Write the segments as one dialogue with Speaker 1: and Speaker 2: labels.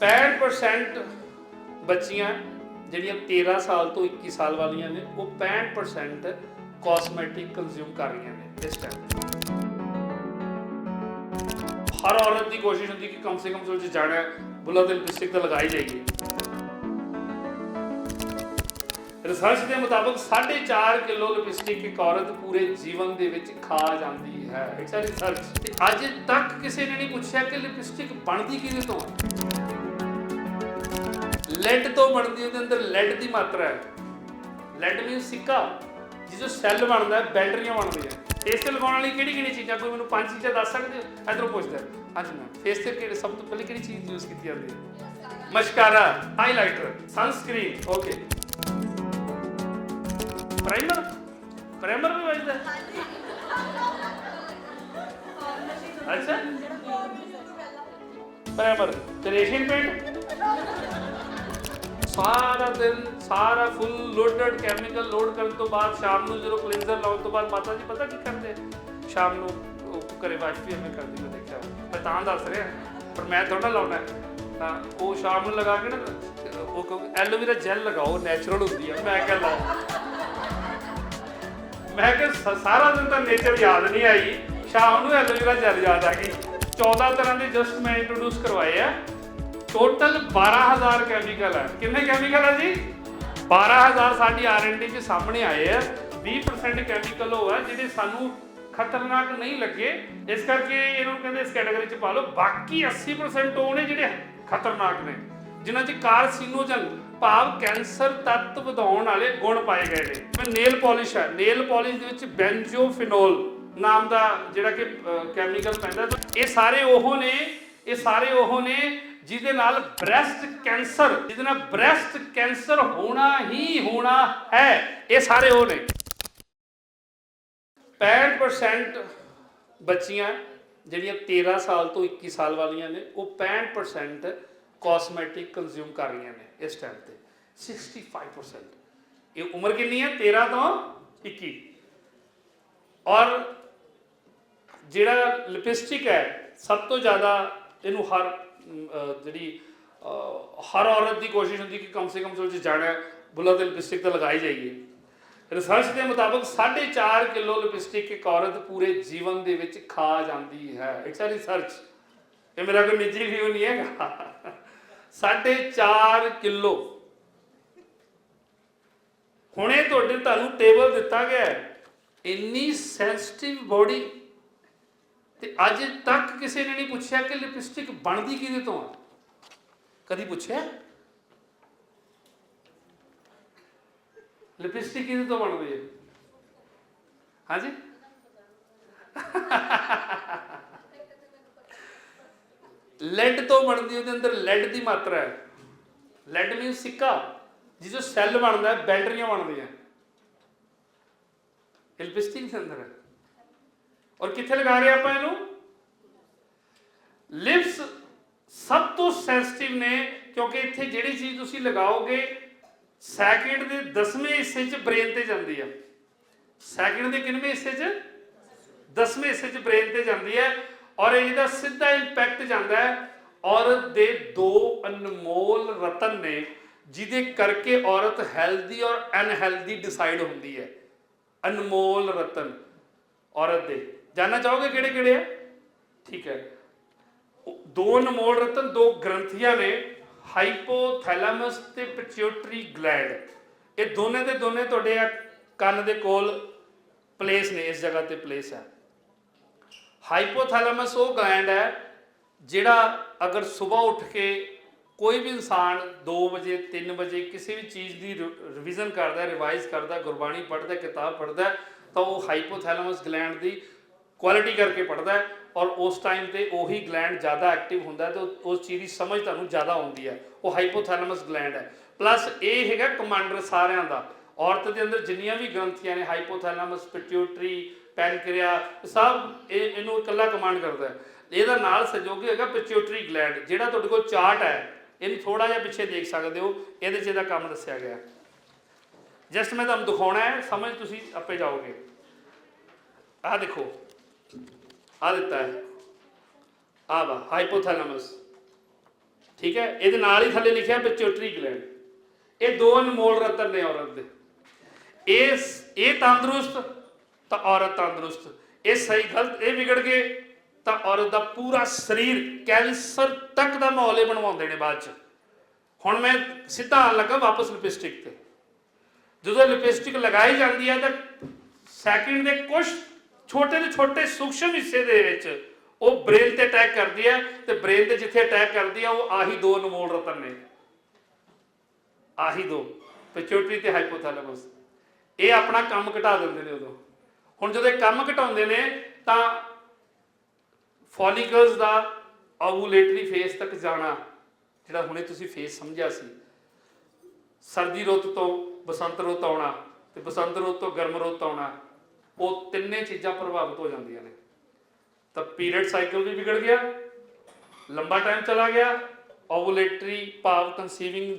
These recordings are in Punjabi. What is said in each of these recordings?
Speaker 1: 65% ਬੱਚੀਆਂ ਜਿਹੜੀਆਂ 13 ਸਾਲ ਤੋਂ 21 ਸਾਲ ਵਾਲੀਆਂ ਨੇ ਉਹ 65% ਕਾਸਮੈਟਿਕ ਕੰਜ਼ਿਊਮ ਕਰ ਰਹੀਆਂ ਨੇ ਇਸ ਟਾਈਮ ਹਰ ਔਰਤ ਦੀ ਕੋਸ਼ਿਸ਼ ਹੁੰਦੀ ਕਿ ਕਮ ਸੇ ਕਮ ਜੋ ਜਾਣਾ ਹੈ, ਤੇ ਲਿਪਸਟਿਕ ਤਾਂ ਲਗਾਈ ਜਾਈਏ। ਰਿਸਰਚ ਦੇ ਮੁਤਾਬਕ 4.5 ਕਿਲੋ ਲਿਪਸਟਿਕ ਇੱਕ ਔਰਤ ਪੂਰੇ ਜੀਵਨ ਦੇ ਵਿੱਚ ਖਾ ਜਾਂਦੀ ਹੈ। ਇਟਸ ਰਿਸਰਚ ਤੇ ਅੱਜ ਤੱਕ ਕਿਸੇ ਨੇ ਨਹੀਂ ਪੁੱਛਿਆ ਕਿ ਲਿਪਸਟਿਕ ਬਣਦੀ ਕਿਹਦੇ ਤੋਂ ਹੈ? ਲੈਡ ਤੋਂ ਬਣਦੀ ਉਹਦੇ ਅੰਦਰ ਲੈਡ ਦੀ ਮਾਤਰਾ ਹੈ। ਲੈਡ ਮੀਨ ਸਿੱਕਾ ਜਿਹਦੇ ਸੈੱਲ ਬਣਦਾ ਹੈ ਬੈਟਰੀਆਂ ਬਣਦੀਆਂ। ਫੇਸ ਤੇ ਲਗਾਉਣ ਵਾਲੀ ਕਿਹੜੀ ਕਿਹੜੀ ਚੀਜ਼ਾਂ? ਕੋਈ ਮੈਨੂੰ ਪੰਜ ਚੀਜ਼ਾਂ ਦੱਸ ਸਕਦੇ ਹੋ? ਇਧਰੋਂ ਪੁੱਛਦਾ ਹਾਂਜੀ ਮੈਮ ਫੇਸ ਤੇ ਕਿਹੜੇ ਸਭ ਤੋਂ ਪਹਿਲੇ ਕਿਹੜੀ ਚੀਜ਼ ਯੂਜ਼ ਕੀਤੀ ਜਾਂਦੀ ਹੈ? Mascara. Highlighter sunscreen okay primer primer ਵੀ ਵਜਦਾ ਅੱਛਾ। ਪ੍ਰਾਈਮਰ ਤੇ ਰੇਸ਼ਮ ਪੇਂਟ ਸਾਰਾ ਦਿਨ ਸਾਰਾ ਫੁੱਲ ਲੋਡਡ ਕੈਮੀਕਲ ਲੋਡ ਕਰਨ ਤੋਂ ਬਾਅਦ ਸ਼ਾਮ ਨੂੰ ਜਦੋਂ ਕਲੀਨਜ਼ਰ ਲਾਉਣ ਤੋਂ ਬਾਅਦ ਮਾਤਾ ਜੀ ਪਤਾ ਕੀ ਕਰਦੇ? ਸ਼ਾਮ ਨੂੰ ਉਹ ਘਰੇ ਵਾਸ਼ ਐਵੇਂ ਕਰਦੀ ਮੈਂ ਦੇਖਿਆ। ਮੈਂ ਤਾਂ ਦੱਸ ਰਿਹਾ, ਪਰ ਮੈਂ ਥੋੜਾ ਲਾਉਣਾ। ਤਾਂ ਉਹ ਸ਼ਾਮ ਨੂੰ ਲਗਾ ਕੇ ਨਾ, ਉਹ ਐਲੋਵੇਰਾ ਜੈਲ ਲਗਾਓ ਨੈਚੁਰਲ ਹੁੰਦੀ ਹੈ ਮੈਂ ਕਿਹਾ, ਲਾਓ। ਮੈਂ ਕਿਹਾ ਸਾਰਾ ਦਿਨ ਤਾਂ ਨੇਚਰ ਯਾਦ ਨਹੀਂ ਆਈ। ਸ਼ਾਮ ਨੂੰ ਐਲੋਵੇਰਾ ਜੈਲ ਯਾਦ ਆ ਗਈ। 14 ਤਰ੍ਹਾਂ ਦੇ ਜਸਟ ਮੈਂ ਇੰਟਰੋਡਿਊਸ ਕਰਵਾਏ ਆ। ਟੋਟਲ 12000 ਕੈਮੀਕਲ ਹੈ। ਕਿੰਨੇ ਕੈਮੀਕਲ ਹੈ ਜੀ? 12000 ਸਾਡੀ ਆਰਐਨਡੀ ਚ ਸਾਹਮਣੇ ਆਏ ਆ। 20% ਕੈਮੀਕਲ ਉਹ ਹੈ ਜਿਹੜੇ ਸਾਨੂੰ ਖਤਰਨਾਕ ਨਹੀਂ ਲੱਗੇ। ਇਸ ਕਰਕੇ ਇਹਨੂੰ ਕਹਿੰਦੇ ਇਸ ਕੈਟਾਗਰੀ ਚ ਪਾ ਲਓ। ਬਾਕੀ 80% ਉਹ ਨੇ ਜਿਹੜੇ ਖਤਰਨਾਕ ਨੇ। ਜਿਨ੍ਹਾਂ 'ਚ ਕਾਰਸਿਨੋਜਨ ਭਾਵ ਕੈਂਸਰ ਤੱਤ ਵਧਾਉਣ ਵਾਲੇ ਗੁਣ ਪਾਏ ਗਏ ਨੇ। ਮੈਂ ਨੇਲ ਪਾਲਿਸ਼ ਹੈ। ਨੇਲ ਪਾਲਿਸ਼ ਦੇ ਵਿੱਚ ਬੈਂਜੋਫਿਨੋਲ ਨਾਮ ਦਾ ਜਿਹੜਾ ਕਿ ਕੈਮੀਕਲ ਪੈਂਦਾ। ਇਹ ਸਾਰੇ ਉਹ ਨੇ, ਇਹ ਸਾਰੇ ਉਹ ਨੇ ਜਿਹਦੇ ਨਾਲ ਬ੍ਰੈਸਟ ਕੈਂਸਰ ਜਿਹਦੇ ਨਾਲ ਬ੍ਰੈਸਟ ਕੈਂਸਰ ਹੋਣਾ ਹੀ ਹੋਣਾ ਹੈ, ਇਹ ਸਾਰੇ ਉਹ ਨੇ। 65% ਬੱਚੀਆਂ ਜਿਹੜੀਆਂ 13 ਸਾਲ ਤੋਂ 21 ਸਾਲ ਵਾਲੀਆਂ ਨੇ, ਉਹ 65% ਕਾਸਮੈਟਿਕ ਕੰਜ਼ਿਊਮ ਕਰ ਰਹੀਆਂ ਨੇ ਇਸ ਟਾਈਮ ਤੇ। 65% ਇਹ ਉਮਰ ਕਿੰਨੀ ਹੈ? 13 ਤੋਂ 21 ਔਰ ਜਿਹੜਾ ਲਿਪਸਟਿਕ ਹੈ, ਸਭ ਤੋਂ ਜ਼ਿਆਦਾ ਇਹਨੂੰ ਹਰ ਜਿਹੜੀ ਹਰ ਔਰਤ ਦੀ ਕੋਸ਼ਿਸ਼ ਹੁੰਦੀ ਕਿ ਕਮ ਸੇ ਕਮ ਜੋ ਜਾਣਾ ਹੈ, ਤੇ ਲਿਪਸਟਿਕ ਤਾਂ ਲਗਾਈ ਜਾਈਏ। ਰਿਸਰਚ ਦੇ ਮੁਤਾਬਕ 4.5 ਕਿਲੋ ਲਿਪਸਟਿਕ ਇੱਕ ਔਰਤ ਪੂਰੇ ਜੀਵਨ ਦੇ ਵਿੱਚ ਖਾ ਜਾਂਦੀ ਹੈ। ਇਟਸ ਅ ਰਿਸਰਚ ਇਹ ਮੇਰਾ ਕੋਈ ਨਿੱਜੀ ਰਿਵਿਊ ਨਹੀਂ ਹੈਗਾ। 4.5 ਕਿਲੋ। ਹੁਣੇ ਤੁਹਾਡੇ ਤੁਹਾਨੂੰ ਟੇਬਲ ਦਿੱਤਾ ਗਿਆ ਹੈ। ਇੰਨੀ ਸੈਂਸਿਟਿਵ ਬੋਡੀ ਤੇ ਅੱਜ ਤੱਕ ਕਿਸੇ ਨੇ ਨਹੀਂ ਪੁੱਛਿਆ ਕਿ ਲਿਪਸਟਿਕ ਬਣਦੀ ਕਿਹਦੇ ਤੋਂ ਆ? ਕਦੀ ਪੁੱਛਿਆ? ਲਿਪਸਟਿਕ ਕਿਹਦੇ ਤੋਂ ਬਣਦੀ ਹੈ? ਹਾਂਜੀ? ਲੈਡ ਤੋਂ ਬਣਦੀ ਉਹਦੇ ਅੰਦਰ ਲੈਡ ਦੀ ਮਾਤਰਾ ਹੈ। ਲੈਡ ਮੀਨ ਸਿੱਕਾ, ਜਿਹਦੇ ਸੈੱਲ ਬਣਦਾ ਹੈ, ਬੈਟਰੀਆਂ ਬਣਦੀਆਂ। ਲਿਪਸਟਿਕ ਦੇ ਅੰਦਰ ਹੈ। ਔਰ ਕਿੱਥੇ ਲਗਾ ਰਹੇ ਆਪਾਂ ਇਹਨੂੰ? ਲਿਪਸ ਸਭ ਤੋਂ ਸੈਂਸਿਟਿਵ ਨੇ, ਕਿਉਂਕਿ ਇੱਥੇ ਜਿਹੜੀ ਚੀਜ਼ ਤੁਸੀਂ ਲਗਾਓਗੇ, ਸੈਕਿੰਡ ਦੇ 10ਵੇਂ ਹਿੱਸੇ 'ਚ ਬ੍ਰੇਨ ਤੇ ਜਾਂਦੀ ਆ। ਸੈਕਿੰਡ ਦੇ ਕਿੰਨਵੇਂ ਹਿੱਸੇ 'ਚ? 10ਵੇਂ ਹਿੱਸੇ 'ਚ ਬ੍ਰੇਨ ਤੇ ਜਾਂਦੀ ਹੈ ਔਰ ਇਹਦਾ ਸਿੱਧਾ ਇੰਪੈਕਟ ਜਾਂਦਾ ਹੈ ਔਰਤ ਦੇ ਦੋ ਅਨਮੋਲ ਰਤਨ ਨੇ, ਜਿਹਦੇ ਕਰਕੇ ਔਰਤ ਹੈਲਦੀ ਔਰ ਅਨਹੈਲਦੀ ਡਿਸਾਈਡ ਹੁੰਦੀ ਹੈ। ਅਨਮੋਲ ਰਤਨ ਔਰਤ ਦੇ। ਜਾਨਣਾ ਚਾਹੋਗੇ ਕਿਹੜੇ ਕਿਹੜੇ ਆ? ਠੀਕ ਹੈ। ਦੋ ਅਨਮੋਲ ਰਤਨ, ਦੋ ਗ੍ਰੰਥੀਆਂ ਨੇ ਹਾਈਪੋਥੈਲੈਮਸ ਤੇ ਪਿਚਿਊਟਰੀ ਗਲੈਂਡ ਇਹ ਦੋਨੇ ਦੇ ਦੋਨੇ ਤੁਹਾਡੇ ਆ ਕੰਨ ਦੇ ਕੋਲ ਪਲੇਸ ਨੇ, ਇਸ ਜਗ੍ਹਾ ਤੇ ਪਲੇਸ ਹੈ ਹਾਈਪੋਥੈਲੈਮਸ ਉਹ ਗਲੈਂਡ ਹੈ ਜਿਹੜਾ ਅਗਰ ਸਵੇਰ ਉੱਠ ਕੇ ਕੋਈ ਵੀ ਇਨਸਾਨ 2 ਵਜੇ 3 ਵਜੇ ਕਿਸੇ ਵੀ ਚੀਜ਼ ਦੀ ਰਿਵੀਜ਼ਨ ਕਰਦਾ ਰਿਵਾਈਜ਼ ਕਰਦਾ, ਗੁਰਬਾਣੀ ਪੜ੍ਹਦਾ, ਕਿਤਾਬ ਪੜ੍ਹਦਾ, ਤਾਂ ਉਹ ਹਾਈਪੋਥੈਲੈਮਸ ਗਲੈਂਡ ਦੀ ਕੁਆਲਿਟੀ ਕਰਕੇ ਪੜ੍ਹਦਾ ਔਰ ਉਸ ਟਾਈਮ ਤੇ ਉਹੀ ਗਲੈਂਡ ਜ਼ਿਆਦਾ ਐਕਟਿਵ ਹੁੰਦਾ ਹੈ ਤੇ ਉਸ ਚੀਜ਼ ਦੀ ਸਮਝ ਤੁਹਾਨੂੰ ਜ਼ਿਆਦਾ ਆਉਂਦੀ ਹੈ। ਉਹ ਹਾਈਪੋਥੈਲੈਮਸ ਗਲੈਂਡ ਹੈ। ਪਲੱਸ ਇਹ ਹੈਗਾ ਕਮਾਂਡਰ ਸਾਰਿਆਂ ਦਾ। ਔਰਤ ਦੇ ਅੰਦਰ ਜਿੰਨੀਆਂ ਵੀ ਗ੍ਰੰਥੀਆਂ ਨੇ ਹਾਈਪੋਥੈਲੈਮਸ ਪਿਟਿਊਟਰੀ ਪੈਨਕ੍ਰੀਆ ਸਭ ਇਹ ਇਹਨੂੰ ਇਕੱਲਾ ਕਮਾਂਡ ਕਰਦਾ ਹੈ। ਇਹਦਾ ਨਾਲ ਸਹਿਯੋਗੀ ਹੈਗਾ ਪਿਟਿਊਟਰੀ ਗਲੈਂਡ ਜਿਹੜਾ ਤੁਹਾਡੇ ਕੋਲ ਚਾਰਟ ਹੈ, ਇਹਨੂੰ ਥੋੜਾ ਜਿਹਾ ਪਿੱਛੇ ਦੇਖ ਸਕਦੇ ਹੋ, ਇਹਦੇ 'ਚ ਇਹਦਾ ਕੰਮ ਦੱਸਿਆ ਗਿਆ। ਜਸਟ ਮੈਂ ਤੁਹਾਨੂੰ ਦਿਖਾਉਣਾ ਹੈ, ਸਮਝ ਤੁਸੀਂ ਆਪੇ ਜਾਓਗੇ। ਆਹ ਦੇਖੋ। ਆ ਦਿੱਤਾ ਹੈ। ਆ ਵਾ ਹਾਈਪੋਥੈਲੈਮਸ ਠੀਕ ਹੈ? ਇਹਦੇ ਨਾਲ ਹੀ ਥੱਲੇ ਲਿਖਿਆ ਪਿਚੋਟਰੀ ਗਲੈਂਡ ਇਹ ਦੋ ਅਨਮੋਲ ਰਤਨ ਨੇ ਔਰਤ ਦੇ। ਇਹ ਇਹ ਤੰਦਰੁਸਤ, ਤਾਂ ਔਰਤ ਤੰਦਰੁਸਤ। ਇਹ ਸਹੀ ਗਲਤ, ਇਹ ਵਿਗੜ ਗਏ, ਤਾਂ ਔਰਤ ਦਾ ਪੂਰਾ ਸਰੀਰ ਕੈਂਸਰ ਤੱਕ ਦਾ ਮਾਹੌਲ ਇਹ ਬਣਵਾਉਂਦੇ ਨੇ ਬਾਅਦ ਚ। ਹੁਣ ਮੈਂ ਸਿੱਧਾ ਆਉਣ ਲੱਗਾ ਵਾਪਸ ਲਿਪਸਟਿਕ ਤੇ। ਜਦੋਂ ਲਿਪਸਟਿਕ ਲਗਾਈ ਜਾਂਦੀ ਹੈ ਤਾਂ ਸੈਕਿੰਡ ਦੇ ਕੁਝ ਛੋਟੇ ਤੋਂ ਛੋਟੇ ਸੂਖਸ਼ਮ ਹਿੱਸੇ ਦੇ ਵਿੱਚ ਉਹ ਬ੍ਰੇਨ ਤੇ ਅਟੈਕ ਕਰਦੀ ਹੈ ਤੇ ਬ੍ਰੇਨ ਤੇ ਜਿੱਥੇ ਅਟੈਕ ਕਰਦੀ ਹੈ, ਉਹ ਆਹੀ ਦੋ ਅਨਮੋਲ ਰਤਨ ਨੇ। ਆਹੀ ਦੋ ਪਿਚੂਟਰੀ ਤੇ ਹਾਈਪੋਥੈਲੈਮਸ ਇਹ ਆਪਣਾ ਕੰਮ ਘਟਾ ਦਿੰਦੇ ਨੇ ਉਦੋਂ। ਹੁਣ ਜਦੋਂ ਇਹ ਕੰਮ ਘਟਾਉਂਦੇ ਨੇ, ਤਾਂ ਫੋਲੀਕਲਸ ਦਾ ਓਵੂਲੇਟਰੀ ਫੇਸ ਤੱਕ ਜਾਣਾ, ਜਿਹੜਾ ਹੁਣੇ ਤੁਸੀਂ ਫੇਸ ਸਮਝਿਆ ਸੀ। ਸਰਦੀ ਰੁੱਤ ਤੋਂ ਬਸੰਤ ਰੁੱਤ ਆਉਣਾ ਤੇ ਬਸੰਤ ਰੁੱਤ ਤੋਂ ਗਰਮ ਰੁੱਤ ਆਉਣਾ। ਉਹ ਤਿੰਨੇ ਚੀਜ਼ਾਂ ਪ੍ਰਭਾਵਿਤ ਹੋ ਜਾਂਦੀਆਂ ਨੇ। ਤਾਂ ਪੀਰੀਅਡ ਸਾਈਕਲ ਵੀ ਵਿਗੜ ਗਿਆ, ਲੰਬਾ ਟਾਈਮ ਚਲਾ ਗਿਆ ਓਵੂਲੇਟਰੀ ਭਾਵ ਕਨਸੀਵਿੰਗ